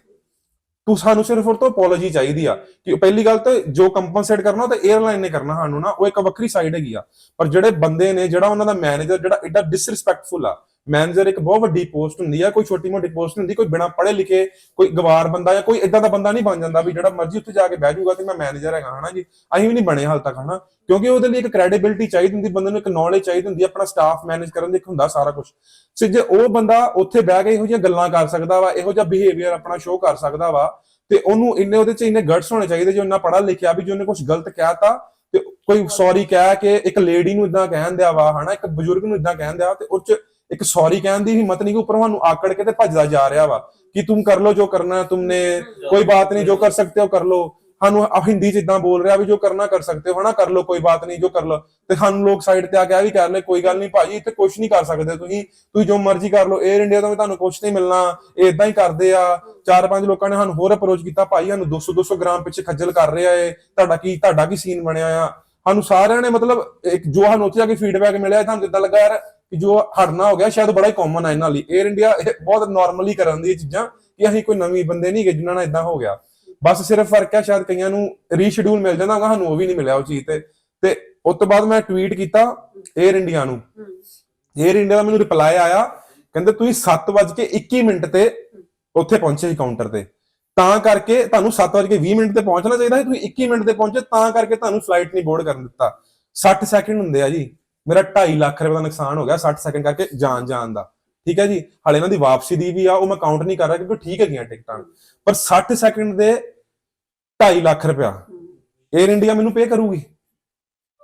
ਤੂੰ ਸਾਨੂੰ ਸਿਰਫ ਉਹ ਤੋਂ ਅਪੋਲੋਜੀ ਚਾਹੀਦੀ ਆ ਕਿ ਪਹਿਲੀ ਗੱਲ ਤਾਂ ਜੋ ਕੰਪਨਸੇਟ ਕਰਨਾ, ਉਹ ਤਾਂ 에ਅਰਲਾਈਨ ਨੇ ਕਰਨਾ ਸਾਨੂੰ ਨਾ, ਉਹ ਇੱਕ ਵੱਖਰੀ ਸਾਈਡ ਹੈਗੀ ਆ। ਪਰ ਜਿਹੜੇ ਬੰਦੇ ਨੇ, ਜਿਹੜਾ ਉਹਨਾਂ ਦਾ ਮੈਨੇਜਰ ਜਿਹੜਾ ਐਡਾ ਡਿਸਰਿਸਪੈਕਟਫੁਲ ਆ ਮੈਨੇਜਰ ਇੱਕ ਬਹੁਤ ਵੱਡੀ ਪੋਸਟ ਹੁੰਦੀ ਆ, ਕੋਈ ਛੋਟੀ ਮੋਟੀ ਪੋਸਟ ਹੁੰਦੀ, ਕੋਈ ਬਿਨਾ ਪੜ੍ਹੇ ਲਿਖੇ, ਕੋਈ ਗਵਾਰ ਬੰਦਾ ਜਾਂ ਕੋਈ ਇਦਾਂ ਦਾ ਬੰਦਾ ਨਹੀਂ ਬਣ ਜਾਂਦਾ ਵੀ ਜਿਹੜਾ ਮਰਜ਼ੀ ਉੱਥੇ ਜਾ ਕੇ ਬਹਿ ਜਾਊਗਾ ਤੇ ਮੈਂ ਮੈਨੇਜਰ ਹੈਗਾ, ਹਨਾ ਜੀ? ਅਸੀਂ ਵੀ ਨਹੀਂ ਬਣੇ ਹਾਲ ਤੱਕ, ਹਨਾ? ਕਿਉਂਕਿ ਉਹਦੇ ਲਈ ਇੱਕ ਕ੍ਰੈਡੀਬਿਲਿਟੀ ਚਾਹੀਦੀ ਹੁੰਦੀ, ਬੰਦੇ ਨੂੰ ਇੱਕ ਨੌਲੇਜ ਚਾਹੀਦੀ ਹੁੰਦੀ, ਆਪਣਾ ਸਟਾਫ ਮੈਨੇਜ ਕਰਨ ਦੇ ਇੱਕ ਹੁੰਦਾ ਸਾਰਾ ਕੁਝ ਸੋ ਜੇ ਉਹ ਬੰਦਾ ਉੱਥੇ ਬਹਿ ਕੇ ਇਹੋ ਜਿਹੀਆਂ ਗੱਲਾਂ ਕਰ ਸਕਦਾ ਵਾ, ਇਹੋ ਜਿਹਾ ਬਿਹੇਵੀਅਰ ਆਪਣਾ ਸ਼ੋਅ ਕਰ ਸਕਦਾ ਵਾ, ਤੇ ਉਹਨੂੰ ਇੰਨੇ ਉਹਦੇ ਚ ਇੰਨੇ ਗਟਸ ਹੋਣੇ ਚਾਹੀਦੇ, ਜੋ ਇੰਨਾ ਪੜਾ ਲਿਖਿਆ ਵੀ ਜੇ ਉਹਨੇ ਕੁਝ ਗਲਤ ਕਹਿਤਾ ਤੇ ਕੋਈ ਸੌਰੀ ਕਹਿ ਕੇ ਇੱਕ ਲੇਡੀ ਨੂੰ ਇਦਾਂ ਕਹਿਣ ਦਿਆ ਵਾ, ਹਨਾ? ਇੱਕ ਬਜ਼ੁਰਗ ਨੂੰ ਇਦਾਂ ਕਹਿਣ ਦਿਆ ਤੇ ਉਹ ਚ ਇੱਕ ਸੌਰੀ ਕਹਿਣ ਦੀ ਹਿੰਮਤ ਨਹੀਂ ਕਿ ਉੱਪਰੋਂ ਸਾਨੂੰ ਆਕੜ ਕੇ ਤੇ ਭੱਜਦਾ ਜਾ ਰਿਹਾ ਵਾ ਕਿ ਤੁਮ ਕਰ ਲੋ ਜੋ ਕਰਨਾ ਤੁਮਨੇ ਕੋਈ ਬਾਤ ਨਹੀਂ ਜੋ ਕਰ ਸਕਤੇ ਹੋ ਕਰ ਲੋ ਸਾਨੂੰ ਆ ਹਿੰਦੀ ਚ ਇਦਾਂ ਬੋਲ ਰਿਹਾ ਵੀ ਜੋ ਕਰਨਾ ਕਰ ਸਕਤੇ ਹੋ ਹਨਾ ਕਰ ਲੋ ਕੋਈ ਬਾਤ ਨਹੀਂ ਜੋ ਕਰ ਲੋ ਤੇ ਸਾਨੂੰ ਲੋਕ ਸਾਈਡ ਤੇ ਆ ਕੇ ਆ ਵੀ ਕਰ ਲੈ ਕੋਈ ਗੱਲ ਨਹੀਂ ਭਾਜੀ ਇੱਥੇ ਕੁਝ ਨਹੀਂ ਕਰ ਸਕਦੇ ਤੁਸੀਂ। ਤੁਸੀਂ ਜੋ ਮਰਜ਼ੀ ਕਰ ਲੋ 에ਅਰ ਇੰਡੀਆ ਤੋਂ ਵੀ ਤੁਹਾਨੂੰ ਕੁਝ ਨਹੀਂ ਮਿਲਣਾ ਇਹ ਇਦਾਂ ਹੀ ਕਰਦੇ ਆ। ਚਾਰ ਪੰਜ ਲੋਕਾਂ ਨੇ ਸਾਨੂੰ ਹੋਰ ਅਪਰੋਚ ਕੀਤਾ ਭਾਈ ਸਾਨੂੰ 200 200 ਗ੍ਰਾਮ ਪਿੱਛੇ ਖੱਜਲ ਕਰ ਰਿਹਾ ਏ ਤੁਹਾਡਾ ਕੀ ਤੁਹਾਡਾ ਕੀ ਸੀਨ ਬਣਿਆ ਆ? ਸਾਨੂੰ ਸਾਰਿਆਂ ਨੇ ਮਤਲਬ ਇੱਕ ਜੋ ਸਾਨੂੰ ਉੱਥੇ ਜਾ ਕੇ ਫੀਡਬੈਕ ਮਿਲਿਆ ਤੁਹਾਨੂੰ ਇਦਾਂ ਲੱਗਾ ਯਾਰ? ਕਿ ਜੋ ਹੜਨਾ ਹੋ ਗਿਆ ਸ਼ਾਇਦ ਬੜਾ ਹੀ ਕਾਮਨ ਆ ਇਹਨਾਂ ਲਈ। 에ਅਰ ਇੰਡੀਆ ਇਹ ਬਹੁਤ ਨਾਰਮਲੀ ਕਰਨ ਦੀ ਚੀਜ਼ਾਂ ਕਿ ਅਸੀਂ ਕੋਈ ਨਵੀਂ ਬੰਦੇ ਨਹੀਂ ਕਿ ਜਿਨ੍ਹਾਂ ਨਾਲ ਇਦਾਂ ਹੋ ਗਿਆ। ਬਸ ਸਿਰਫ ਫ਼ਰਕ ਹੈ ਸ਼ਾਇਦ ਕਈਆਂ ਨੂੰ ਰੀਸ਼ਡਿਊਲ ਮਿਲ ਜਾਂਦਾ ਹੋਗਾ ਸਾਨੂੰ ਉਹ ਵੀ ਨਹੀਂ ਮਿਲਿਆ ਉਹ ਚੀਜ਼ ਤੇ। ਤੇ ਉਸ ਤੋਂ ਬਾਅਦ ਮੈਂ ਟਵੀਟ ਕੀਤਾ 에ਅਰ ਇੰਡੀਆ ਨੂੰ। 에ਅਰ ਇੰਡੀਆ ਦਾ ਮੈਨੂੰ ਰਿਪਲਾਈ ਆਇਆ ਕਹਿੰਦੇ ਤੁਸੀਂ 7:21 ਮਿੰਟ ਤੇ ਉੱਥੇ ਪਹੁੰਚੇ ਸੀ ਕਾਊਂਟਰ ਤੇ। ਤਾਂ ਕਰਕੇ ਤੁਹਾਨੂੰ 7:20 ਮਿੰਟ ਤੇ ਪਹੁੰਚਣਾ ਚਾਹੀਦਾ ਸੀ ਤੁਸੀਂ 21 ਮਿੰਟ ਤੇ ਪਹੁੰਚੇ ਤਾਂ ਕਰਕੇ ਤੁਹਾਨੂੰ ਫਲਾਈਟ ਨਹੀਂ ਬੋਰਡ ਕਰਨ ਦਿੱਤਾ। 60 ਸੈਕਿੰਡ ਹੁੰਦੇ ਆ ਜੀ। ਮੇਰਾ 2.5 ਲੱਖ ਰੁਪਏ ਦਾ ਨੁਕਸਾਨ ਹੋ ਗਿਆ 60 ਸੈਕਿੰਡ ਕਰਕੇ ਜਾਣ ਜਾਣ ਦਾ। ਠੀਕ ਹੈ ਜੀ? ਹਾਲੇ ਇਹਨਾਂ ਦੀ ਵਾਪਸੀ ਦੀ ਵੀ ਆ ਉਹ ਮੈਂ ਕਾਊਂਟ ਨਹੀਂ ਕਰ ਰਿਹਾ ਕਿਉਂਕਿ ਠੀਕ ਹੈਗੀਆਂ ਟਿਕਟਾਂ। ਪਰ 60 ਸੈਕਿੰਡ ਦੇ 2.5 ਲੱਖ ਰੁਪਇਆ 에ਅਰ ਇੰਡੀਆ ਮੈਨੂੰ ਪੇ ਕਰੂਗੀ।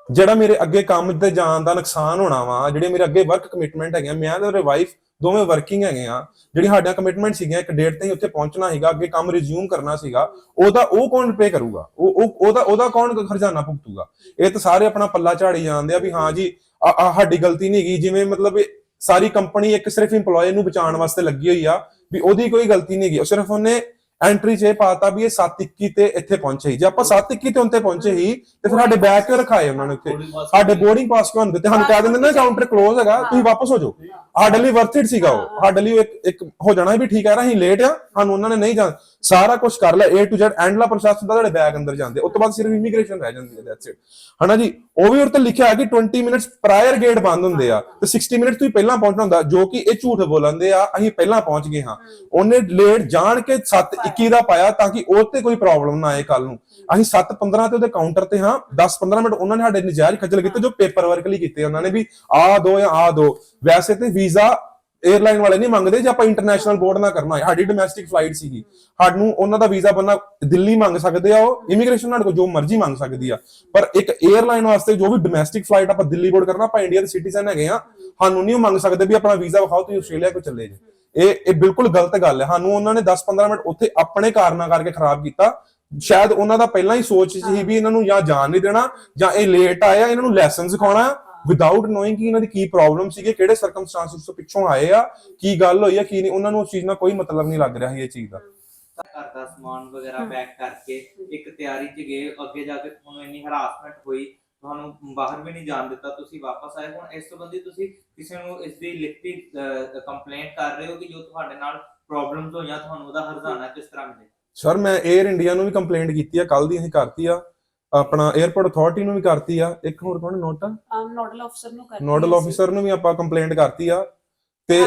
ਜਿਹੜਾ ਮੇਰੇ ਅੱਗੇ ਕੰਮ ਤੇ ਜਾਣ ਦਾ ਨੁਕਸਾਨ ਹੋਣਾ ਵਾ ਜਿਹੜੇ ਮੇਰੇ ਅੱਗੇ ਵਰਕ ਕਮਿਟਮੈਂਟ ਹੈਗੇ ਆ, ਮੈਂ ਤੇ ਮੇਰੇ ਵਾਈਫ ਦੋਵੇਂ ਵਰਕਿੰਗ ਹੈਗੇ ਆ ਜਿਹੜੀ ਸਾਡੀਆਂ ਕਮਿਟਮੈਂਟ ਸੀਗੀਆਂ ਇੱਕ ਡੇਟ ਤੇ ਹੀ ਉੱਥੇ ਪਹੁੰਚਣਾ ਸੀਗਾ ਅੱਗੇ ਕੰਮ ਰਿਜ਼ਿਊਮ ਕਰਨਾ ਸੀਗਾ ਉਹਦਾ ਉਹ ਕੌਣ ਪੇ ਕਰੂਗਾ? ਉਹ ਉਹ- ਉਹਦਾ ਉਹਦਾ ਕੌਣ ਖਰਚਾਨਾ ਭੁਗਤੂਗਾ? ਇਹ ਤਾਂ ਸਾਰੇ ਆਪਣਾ ਪੱਲਾ ਝਾੜੀ ਜਾਂਦੇ ਆ ਵੀ ਹਾਂ ਜੀ ਸਾਡੀ ਗਲਤੀ ਨਹੀਂ ਹੈਗੀ। ਜਿਵੇਂ ਮਤਲਬ ਸਾਰੀ ਕੰਪਨੀ ਇੱਕ ਸਿਰਫ EMPLOYE ਨੂੰ ਬਚਾਉਣ ਵਾਸਤੇ ਲੱਗੀ ਹੋਈ ਆ ਵੀ ਉਹਦੀ ਕੋਈ ਗਲਤੀ ਨਹੀਂ ਹੈਗੀ। ਉਹ ਸਿਰਫ ਉਹਨੇ ਐਂਟਰੀ 'ਚ ਇਹ ਪਾਤਾ ਵੀ ਇਹ 721 ਤੇ ਇੱਥੇ ਪਹੁੰਚੇ ਜੇ ਆਪਾਂ 721 ਤੇ ਉੱਤੇ ਪਹੁੰਚੇ ਸੀ ਤੇ ਫਿਰ ਸਾਡੇ ਬੈਗ ਕਿਉਂ ਰਖਾਏ ਉਹਨਾਂ ਨੇ ਉੱਥੇ? ਸਾਡੇ ਬੋਰਡਿੰਗ ਪਾਸ ਕਿਉਂ ਦਿੱਤੇ? ਸਾਨੂੰ ਕਹਿ ਦਿੰਦੇ ਨਾ ਕਾਊਂਟਰ ਕਲੋਜ਼ ਹੈਗਾ ਤੁਸੀਂ ਵਾਪਸ ਹੋ ਜਾਓ। ਸਾਡੇ ਲਈ ਵਰਥ ਇਟ ਸੀਗਾ ਉਹ। ਸਾਡੇ ਲਈ ਇੱਕ ਇੱਕ ਹੋ ਜਾਣਾ ਵੀ ਠੀਕ ਹੈ ਨਾ ਅਸੀਂ ਲੇਟ ਆ ਸਾਨੂੰ ਉਹਨਾਂ ਨੇ ਨਹੀਂ ਜਾਣ ਸਾਰਾ ਕੁਝ ਕਰ ਲਿਆ A to Z ਐਂਡਲਾ ਪ੍ਰੋਸੈਸ ਹੁੰਦਾ ਤੁਹਾਡੇ ਬੈਗ ਅੰਦਰ ਜਾਂਦੇ ਉਸ ਤੋਂ ਬਾਅਦ ਸਿਰਫ ਇਮੀਗ੍ਰੇਸ਼ਨ ਰਹਿ ਜਾਂਦੀ ਹੈ ਦੈਟਸ ਇਟ ਹਨਾ ਜੀ? ਉਹ ਵੀ ਉੱਤੇ ਲਿਖਿਆ ਹੈ ਕਿ 20 ਮਿੰਟਸ ਪ੍ਰਾਇਰ ਗੇਟ ਬੰਦ ਹੁੰਦੇ ਆ। ਤੇ 60 ਮਿੰਟ ਤੁਸੀਂ ਪਹਿਲਾਂ ਪਹੁੰਚਣਾ ਹੁੰਦਾ ਜੋ ਕਿ ਇਹ ਝੂਠ ਬੋਲਣਦੇ ਆ ਅਸੀਂ ਪਹਿਲਾਂ ਪਹੁੰਚ ਗਏ ਹਾਂ। ਉਹਨੇ ਲੇਟ ਜਾਣ ਕੇ 7:21 ਦਾ ਪਾਇਆ ਤਾਂ ਕਿ ਉਹ ਤੇ ਕੋਈ ਪ੍ਰੋਬਲਮ ਨਾ ਆਏ ਕੱਲ ਨੂੰ। ਅਸੀਂ 7:15 ਤੇ ਉਹਦੇ ਕਾਊਂਟਰ ਤੇ ਹਾਂ 10-15 ਮਿੰਟ ਉਹਨਾਂ ਨੇ ਸਾਡੇ ਨਜਾਇਜ਼ ਖੱਜਲ ਕੀਤੇ ਜੋ ਪੇਪਰ ਵਰਕ ਲਈ ਕੀਤੇ ਉਹਨਾਂ ਨੇ ਵੀ ਆ ਦੋ ਜਾਂ ਆ ਦੋ। ਵੈਸੇ ਤੇ ਵੀਜ਼ਾ 에ਅਰਲਾਈਨ ਵਾਲੇ ਨਹੀਂ ਮੰਗਦੇ ਜੇ ਆਪਾਂ ਇੰਟਰਨੈਸ਼ਨਲ ਬੋਰਡ ਨਾਲ ਕਰਨਾ ਹੈ। ਸਾਡੀ ਡੋਮੈਸਟਿਕ ਫਲਾਈਟ ਸੀਗੀ। ਸਾਨੂੰ ਉਹਨਾਂ ਦਾ ਵੀਜ਼ਾ ਬੰਨਾ ਦਿੱਲੀ ਮੰਗ ਸਕਦੇ ਆ, ਉਹ ਇਮੀਗ੍ਰੇਸ਼ਨ ਨਾਲ ਜੋ ਮਰਜ਼ੀ ਮੰਗ ਸਕਦੀ ਆ। ਪਰ ਇੱਕ 에ਅਰਲਾਈਨ ਵਾਸਤੇ ਜੋ ਵੀ ਡੋਮੈਸਟਿਕ ਫਲਾਈਟ ਆਪਾਂ ਦਿੱਲੀ ਬੋਰਡ ਕਰਨਾ, ਆਪਾਂ ਇੰਡੀਆ ਦੇ ਸਿਟੀਜ਼ਨ ਹੈਗੇ ਆ, ਸਾਨੂੰ ਨਹੀਂ ਮੰਗ ਸਕਦੇ ਵੀ ਆਪਣਾ ਵੀਜ਼ਾ ਵਿਖਾਓ, ਤੁਸੀਂ ਆਸਟ੍ਰੇਲੀਆ ਕੋ ਚੱਲੇ ਜੇ। ਇਹ ਇਹ ਬਿਲਕੁਲ ਗਲਤ ਗੱਲ ਹੈ। ਸਾਨੂੰ ਉਹਨਾਂ ਨੇ 10-15 ਮਿੰਟ ਉੱਥੇ ਆਪਣੇ ਕਾਰਨਾਂ ਕਰਕੇ ਖਰਾਬ ਕੀਤਾ। ਸ਼ਾਇਦ ਉਹਨਾਂ ਦਾ ਪਹਿਲਾਂ ਹੀ ਸੋਚ ਸੀ ਵੀ ਇਹਨਾਂ ਨੂੰ ਜਾਂ ਜਾਣ ਨਹੀਂ ਦੇਣਾ ਜਾਂ ਇਹ ਲੇਟ ਆਇਆ ਇਹਨਾਂ ਨੂੰ ਲੈਸਨ ਸਿਖਾਉਣਾ। ਵਿਦਆਊਟ ਨੋਇੰਗ ਕਿ ਇਹਨਾਂ ਦੀ ਕੀ ਪ੍ਰੋਬਲਮ ਸੀਗੇ ਕਿਹੜੇ ਸਰਕਮਸਟੈਂਸਸ ਤੋਂ ਪਿੱਛੋਂ ਆਏ ਆ ਕੀ ਗੱਲ ਹੋਈ ਆ ਕੀ ਨਹੀਂ ਉਹਨਾਂ ਨੂੰ ਉਸ ਚੀਜ਼ ਨਾਲ ਕੋਈ ਮਤਲਬ ਨਹੀਂ ਲੱਗ ਰਿਹਾ ਸੀ ਇਹ ਚੀਜ਼ ਦਾ। ਘਰ ਦਾ ਸਮਾਨ ਵਗੈਰਾ ਪੈਕ ਕਰਕੇ ਇੱਕ ਤਿਆਰੀ 'ਚ ਗਏ ਅੱਗੇ ਜਾ ਕੇ ਤੁਹਾਨੂੰ ਇੰਨੀ ਹਰਾਸਮੈਂਟ ਹੋਈ ਤੁਹਾਨੂੰ ਬਾਹਰ ਵੀ ਨਹੀਂ ਜਾਣ ਦਿੱਤਾ ਤੁਸੀਂ ਵਾਪਸ ਆਏ। ਹੁਣ ਇਸ ਸੰਬੰਧੀ ਤੁਸੀਂ ਕਿਸੇ ਨੂੰ ਇਸ ਦੀ ਲਿਖਤੀ ਕੰਪਲੇਂਟ ਕਰ ਰਹੇ ਹੋ ਕਿ ਜੋ ਤੁਹਾਡੇ ਨਾਲ ਪ੍ਰੋਬਲਮਸ ਹੋਈਆਂ ਤੁਹਾਨੂੰ ਉਹਦਾ ਹਰਜ਼ਾਨਾ ਕਿਸ ਤਰ੍ਹਾਂ ਮਿਲੇ? ਸਰ ਮੈਂ 에ਅਰ ਇੰਡੀਆ ਨੂੰ ਵੀ ਕੰਪਲੇਂਟ ਕੀਤੀ ਆ ਕੱਲ ਦੀ ਅਸੀਂ ਕਰਤੀ ਆ। ਆਪਣਾ 에ਅਰਪੋਰਟ ਅਥਾਰਟੀ ਨੂੰ ਵੀ ਕਰਤੀ ਆ। ਇੱਕ ਹੋਰ ਕੌਣ? ਨੋਟ ਆ? ਨੋਡਲ ਅਫਸਰ ਨੂੰ ਕਰਨੀ ਨੋਡਲ ਆਫੀਸਰ ਨੂੰ ਵੀ ਆਪਾਂ ਕੰਪਲੇਂਟ ਕਰਤੀ ਆ। ਤੇ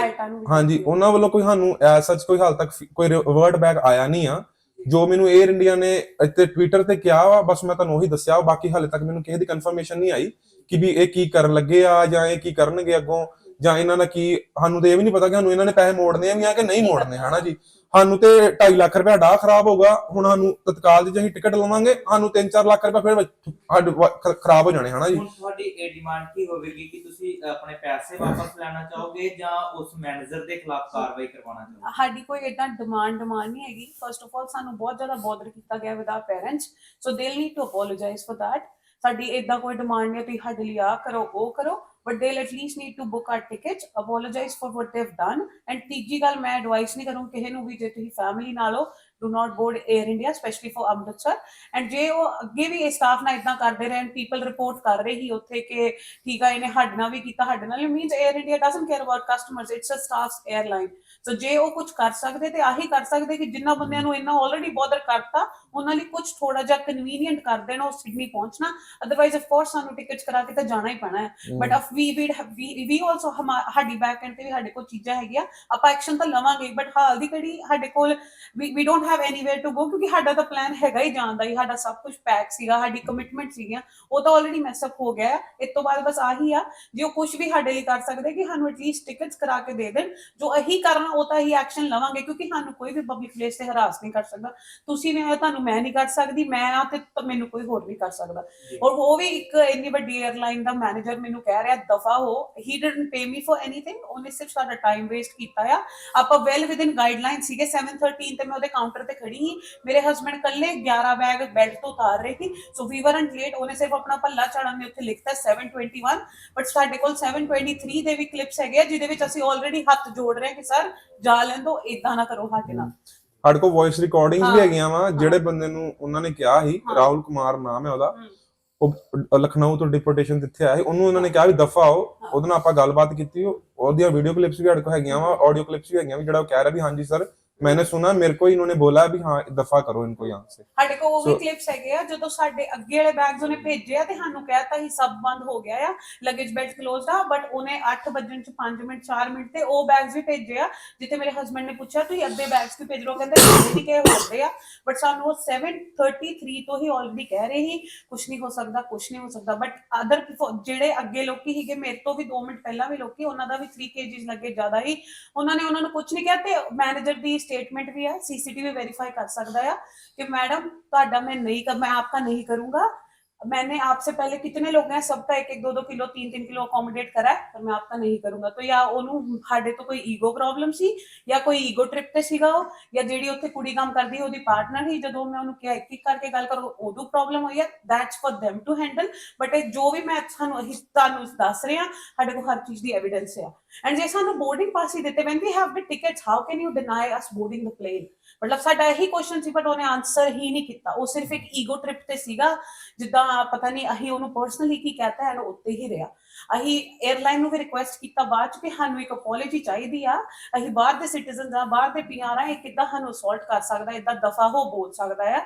ਹਾਂਜੀ ਉਹਨਾਂ ਵੱਲੋਂ ਕੋਈ ਸਾਨੂੰ ਐਸ ਸੱਚ ਕੋਈ ਹਾਲ ਤੱਕ ਕੋਈ ਰਿਵਰਟ ਬੈਕ ਆਇਆ ਨਹੀਂ ਆ। ਜੋ ਮੈਨੂੰ 에ਅਰ ਇੰਡੀਆ ਨੇ ਇੱਥੇ ਟਵਿੱਟਰ ਤੇ ਕਿਹਾ ਵਾ ਬਸ ਮੈਂ ਤੁਹਾਨੂੰ ਉਹੀ ਦੱਸਿਆ। ਬਾਕੀ ਹਾਲੇ ਤੱਕ ਮੈਨੂੰ ਕਿਸੇ ਦੀ ਕਨਫਰਮੇਸ਼ਨ ਨਹੀਂ ਆਈ ਕਿ ਵੀ ਇਹ ਕੀ ਕਰਨ ਲੱਗੇ ਆ ਜਾਂ ਇਹ ਕੀ ਕਰਨਗੇ ਅੱਗੋਂ। ਜਾਂ ਇਹਨਾਂ ਦਾ ਕੀ ਸਾਨੂੰ ਤੇ ਇਹ ਵੀ ਨਹੀਂ ਪਤਾ ਕਿ ਸਾਨੂੰ ਇਹਨਾਂ ਨੇ ਪੈਸੇ ਮੋੜਨੇ ਆ ਵੀ ਆ ਕਿ ਨਹੀਂ ਮੋੜਨੇ ਹਨਾ ਜੀ? ਸਾਨੂੰ ਤੇ 2.5 ਲੱਖ ਰੁਪਏ ਡਾ ਖਰਾਬ ਹੋਗਾ ਹੁਣ ਸਾਨੂੰ ਤਤਕਾਲ ਦੀ ਜਿਹੀ ਟਿਕਟ ਲਵਾਂਗੇ ਸਾਨੂੰ 3-4 ਲੱਖ ਰੁਪਏ ਫਿਰ ਖਰਾਬ ਹੋ ਜਾਣੇ ਹਨਾ ਜੀ? ਹੁਣ ਤੁਹਾਡੀ ਇਹ ਡਿਮਾਂਡ ਕੀ ਹੋਵੇਗੀ ਕਿ ਤੁਸੀਂ ਆਪਣੇ ਪੈਸੇ ਵਾਪਸ ਲੈਣਾ ਚਾਹੋਗੇ ਜਾਂ ਉਸ ਮੈਨੇਜਰ ਦੇ ਖਿਲਾਫ ਕਾਰਵਾਈ ਕਰਵਾਉਣਾ ਚਾਹੋਗੇ? ਸਾਡੀ ਕੋਈ ਇਦਾਂ ਡਿਮਾਂਡ ਡਿਮਾਂਡ ਨਹੀਂ ਹੈਗੀ। ਫਰਸਟ ਆਫ ਆਲ ਸਾਨੂੰ ਬਹੁਤ ਜ਼ਿਆਦਾ ਬੋਦਰ ਕੀਤਾ ਗਿਆ with our parents so they need to apologise for that ਸਾਡੀ ਇਦਾਂ ਕੋਈ ਡਿਮਾਂਡ ਨਹੀਂ ਤੁਸੀਂ ਸਾਡੇ ਲਈ ਆ ਕਰੋ ਉਹ ਕਰੋ। But they at least need to book our tickets apologise for what they've done and ਤੀਜੀ ਗੱਲ ਮੈਂ ਐਡਵਾਈਸ ਨਹੀਂ ਕਰੂੰ ਕਿਸੇ ਨੂੰ ਵੀ ਜੇ ਤੁਸੀਂ ਫੈਮਿਲੀ ਨਾਲ ਹੋ do not board air india especially for Amritsar and ਜੇ ਉਹ ਅੱਗੇ ਵੀ ਇਹ ਸਟਾਫ ਨਾਲ ਇਦਾਂ ਕਰਦੇ ਰਹਿਣ ਪੀਪਲ ਰਿਪੋਰਟ ਕਰ ਰਹੇ ਹੀ ਉੱਥੇ ਕਿ ਠੀਕ ਆ ਇਹਨੇ ਸਾਡੇ ਨਾਲ ਵੀ ਕੀਤਾ ਸਾਡੇ ਨਾਲ means air India doesn't care about customers it's a staffs airline so ਜੇ ਉਹ ਕੁਝ ਕਰ ਸਕਦੇ ਤੇ ਆਹੀ ਕਰ ਸਕਦੇ ਕਿ ਜਿੰਨਾ ਬੰਦਿਆਂ ਨੂੰ ਇੰਨਾ ਆਲਰੇਡੀ ਬੋਦਰ ਕਰਤਾ ਉਹਨਾਂ ਲਈ ਕੁਝ ਥੋੜਾ ਜਿਹਾ ਕਨਵੀਨੀਅੰਟ ਕਰ ਦੇਣ ਉਹ ਸਿਡਨੀ ਪਹੁੰਚਣਾ। ਅਦਰਵਾਈਜ਼ ਆਫ ਕੋਰਸ ਸਾਨੂੰ ਟਿਕਟਸ ਕਰਾ ਕੇ ਤਾਂ ਜਾਣਾ ਹੀ ਪੈਣਾ ਹੈ। But of we we we also ਸਾਡੀ ਬੈਕ ਐਂਡ ਤੇ ਵੀ ਸਾਡੇ ਕੋਲ ਚੀਜ਼ਾਂ ਹੈਗੀਆਂ। ਆਪਾਂ ਐਕਸ਼ਨ ਤਾਂ ਲਵਾਂਗੇ ਬਟ ਹਾਲ ਦੀ ਘੜੀ ਸਾਡੇ ਕੋਲ ਵੀ we don't have anywhere to go ਕਿਉਂਕਿ ਸਾਡਾ ਤਾਂ ਪਲਾਨ ਹੈਗਾ ਹੀ ਜਾਣ ਦਾ ਹੀ ਸਾਡਾ ਸਭ ਕੁਝ ਪੈਕ ਸੀਗਾ ਸਾਡੀ ਕਮਿਟਮੈਂਟ ਸੀਗੀਆਂ ਉਹ ਤਾਂ ਆਲਰੇਡੀ ਮੈਸ ਅਪ ਹੋ ਗਿਆ ਇਸ ਤੋਂ ਬਾਅਦ ਬਸ ਆਹੀ ਆ ਜੇ ਉਹ ਕੁਝ ਵੀ ਸਾਡੇ ਲਈ ਕਰ ਸਕਦੇ ਕਿ ਸਾਨੂੰ ਐਟਲੀਸਟ ਟਿਕਟਸ ਕਰਾ ਕੇ ਦੇ ਦੇਣ ਜੋ ਅਹੀ ਕਰਨਾ ਉਹ ਤਾਂ ਹੀ ਐਕਸ਼ਨ ਲਵਾਂਗੇ ਕਿਉਂਕਿ ਸਾਨੂੰ ਕੋਈ ਵੀ ਪਬਲਿਕ ਪਲੇਸ ਤੇ ਹਰਾਸ ਨਹੀਂ ਕਰ ਸਕਦਾ। ਤੁਸੀਂ ਆਏ ਤੁਹਾਨੂੰ ਮੈਂ ਨਹੀਂ ਕਰ ਸਕਦੀ ਮੈਂ ਆ ਤੇ ਤਾਂ ਮੈਨੂੰ ਕੋਈ ਹੋਰ ਨਹੀਂ ਕਰ ਸਕਦਾ। ਔਰ ਉਹ ਵੀ ਇੱਕ ਇੰਨੀ ਵੱਡੀ 에ਅਰਲਾਈਨ ਦਾ ਮੈਨੇਜਰ ਮੈਨੂੰ ਕਹਿ ਰਿਹਾ ਦਫਾ ਹੋ he didn't pay me for anything ਉਹਨੇ ਸਿਰਫ ਸਾਡਾ ਟਾਈਮ ਵੇਸਟ ਕੀਤਾ ਆ। ਆਪਾਂ ਵੈਲ ਵਿਦਿਨ ਗਾਈਡਲਾਈਨ ਸੀਗੇ 713 ਤੇ ਮੈਂ ਉਹਦੇ ਕਾਊਂਟਰ ਤੇ ਖੜੀ ਸੀ ਮੇਰੇ ਹਸਬੰਡ ਕੱਲੇ 11 ਬੈਗ ਬੈਲਟ ਤੋਂ ਉਤਾਰ ਰਹੇ ਸੀ ਸੋ ਵੀ ਵਰਨਟ ਲੇਟ ਉਹਨੇ ਸਿਰਫ ਆਪਣਾ ਪੱਲਾ ਚੜਨ ਨੇ ਉੱਥੇ ਲਿਖਤਾ 721 ਬਟ ਸਾਡੇ ਕੋਲ 723 ਦੇ ਵੀ ਕਲਿੱਪਸ ਹੈਗੇ ਆ ਜਿਹਦੇ ਵਿੱਚ ਅਸੀਂ ਆਲਰੇਡੀ ਹੱਥ ਜੋੜ ਰਹੇ ਹਾਂ ਕਿ ਸਰ ਜਾ ਲੈਣ ਦੋ ਇਦਾਂ ਨਾ ਕਰੋ ਸਾਡੇ ਨਾਲ ਸਾਡੇ ਕੋਲ ਵੌਇਸ ਰਿਕਾਰਡਿੰਗਸ ਵੀ। ਹੈਗੀਆਂ ਵਾ ਜਿਹੜੇ ਬੰਦੇ ਨੂੰ ਉਹਨਾਂ ਨੇ ਕਿਹਾ ਸੀ ਹਾਂ। ਰਾਹੁਲ ਕੁਮਾਰ ਨਾਮ ਹੈ ਉਹਦਾ ਹਮ। ਉਹ ਲਖਨਊ ਤੋਂ ਡਿਪੋਰਟੇਸ਼ਨ ਦਿੱਥੇ ਆਇਆ ਸੀ ਉਹਨੂੰ ਉਹਨਾਂ ਨੇ ਕਿਹਾ ਵੀ ਦਫਾ ਆਓ ਹਾਂ। ਉਹਦੇ ਨਾਲ ਆਪਾਂ ਗੱਲਬਾਤ ਕੀਤੀ ਉਹ- ਉਹਦੀਆਂ ਵੀਡੀਓ ਕਲਿੱਪਸ ਵੀ ਸਾਡੇ ਕੋਲ ਹੈਗੀਆਂ ਵਾ ਆਡੀਓ ਕਲਿੱਪਸ ਵੀ ਹੈਗੀਆਂ ਵੀ ਜਿਹੜਾ ਉਹ ਕਹਿ ਰਿਹਾ ਵੀ ਹਾਂਜੀ ਸਰ मैंने सुना मेरे को इन्होंने बोला भी हाँ दफा करो इनको यहाँ से ਸਾਡੇ ਕੋਲ ਉਹ ਵੀ So- ਕਲਿੱਪਸ ਹੈਗੇ ਆ ਜਦੋਂ ਸਾਡੇ ਅੱਗੇ ਵਾਲੇ ਬੈਗਸ ਉਹਨੇ ਭੇਜੇ ਆ ਤੇ ਸਾਨੂੰ ਕਹਿਤਾ ਸੀ ਸਭ ਬੰਦ ਹੋ ਗਿਆ ਆ ਲਗੇਜ ਬੈਲਟ ਕਲੋਜ਼ਡ ਆ ਬਟ ਉਹਨੇ 8 ਵਜਣ ਚ 5 ਮਿੰਟ 4 ਮਿੰਟ ਤੇ ਉਹ ਬੈਗਸ ਵੀ ਭੇਜੇ ਆ ਜਿੱਥੇ ਮੇਰੇ ਹਸਬੰਡ ਨੇ ਪੁੱਛਿਆ ਤੁਸੀਂ ਅੱਧੇ ਬੈਗਸ ਕਿਉਂ ਭੇਜ ਰਹੇ ਹੋ ਕਹਿੰਦੇ ਨਹੀਂ ਕਿ ਹੁੰਦੇ ਆ ਬਟ ਸਾਨੂੰ ਉਹ 733 ਤੋਂ ਹੀ ਆਲਰੇਡੀ ਕਹਿ ਰਹੇ ਸੀ ਕੁਝ ਨਹੀਂ ਹੋ ਸਕਦਾ ਕੁਝ ਨਹੀਂ ਹੋ ਸਕਦਾ ਬਟ ਅਦਰ ਜਿਹੜੇ ਅੱਗੇ ਲੋਕੀ ਸੀਗੇ ਮੇਰੇ ਤੋਂ ਵੀ 2 ਮਿੰਟ ਪਹਿਲਾਂ ਵੀ ਲੋਕੀ ਉਹਨਾਂ ਦਾ ਵੀ 3 ਕੇਜੀਸ ਲੱਗੇ ਜ਼ਿਆਦਾ ਹੀ ਉਹਨਾਂ ਨੇ ਉਹਨਾਂ ਨੂੰ ਕੁਝ ਨਹੀਂ ਕਿਹਾ ਤੇ मैनेजर ਦੀ ਸਟੇਟਮੈਂਟ ਵੀ ਹੈ ਸੀਸੀਟੀਵੀ ਵੈਰੀਫਾਈ ਕਰ ਸਕਦਾ ਆ ਕਿ ਮੈਡਮ ਤੁਹਾਡਾ ਮੈਂ ਨਹੀਂ ਮੈਂ ਆਪਕਾ ਨਹੀਂ ਕਰੂੰਗਾ। मैंने आपसे पहले कितने लोग हैं? सबका एक एक दो दो किलो तीन तीन किलो अकोमोडेट करा है, पर मैं आपका ਨਹੀਂ ਕਰੂੰਗਾ ਤਾਂ ਜਾਂ ਉਹਨੂੰ ਸਾਡੇ ਤੋਂ ਕੋਈ ਈਗੋ ਪ੍ਰੋਬਲਮ ਸੀ ਜਾਂ ਕੋਈ ਈਗੋ ਟ੍ਰਿਪ ਤੇ ਸੀਗਾ ਉਹ ਜਾਂ ਜਿਹੜੀ ਉੱਥੇ ਕੁੜੀ ਕੰਮ ਕਰਦੀ ਉਹਦੀ ਪਾਰਟਨਰ ਹੀ ਜਦੋਂ ਮੈਂ ਉਹਨੂੰ ਕਿਹਾ ਇੱਕ ਇੱਕ ਕਰਕੇ ਗੱਲ ਕਰੋ ਉਦੋਂ ਪ੍ਰੋਬਲਮ ਹੋਈ ਹੈ that's for them to handle but ਜੋ ਵੀ ਮੈਂ ਤੁਹਾਨੂੰ ਅਸੀਂ ਤੁਹਾਨੂੰ ਦੱਸ ਰਿਹਾ ਸਾਡੇ ਕੋਲ ਹਰ ਚੀਜ਼ ਦੀ ਐਵੀਡੈਂਸ ਹੈ ਐਂਡ ਜੇ ਸਾਨੂੰ ਬੋਰਡਿੰਗ ਪਾਸ ਹੀ ਦਿੱਤੇ when we have the tickets how can you deny us boarding the plane ਮਤਲਬ ਸਾਡਾ ਇਹੀ ਕੁਐਸਚਨ ਸੀ ਬਟ ਉਹਨੇ ਆਨਸਰ ਹੀ ਨਹੀਂ ਕੀਤਾ ਉਹ ਸਿਰਫ ਇੱਕ ਈਗੋ ਟ੍ਰਿਪ ਤੇ ਸੀਗਾ ਜਿੱਦਾਂ ਪਤਾ ਨਹੀਂ ਅਸੀਂ ਉਹਨੂੰ ਪਰਸਨਲੀ ਕੀ ਕਹਤਾ ਹੈ ਉੱਤੇ ਹੀ ਰਿਹਾ। ਅਸੀਂ 에ਅਰਲਾਈਨ ਨੂੰ ਵੀ ਰਿਕੁਐਸਟ ਕੀਤਾ ਬਾਅਦ ਚ ਕਿ ਸਾਨੂੰ ਇੱਕ ਅਪੋਲੋਜੀ ਚਾਹੀਦੀ ਆ। ਅਸੀਂ ਬਾਹਰ ਦੇ ਸਿਟੀਜ਼ਨਸ ਆ, ਬਾਹਰ ਦੇ ਪੀਆਰ ਆ, ਇਹ ਕਿੱਦਾਂ ਸਾਨੂੰ ਅਸੌਲਟ ਕਰ ਸਕਦਾ, ਇਦਾਂ ਦਫਾ ਹੋ ਬੋਲ ਸਕਦਾ ਆ।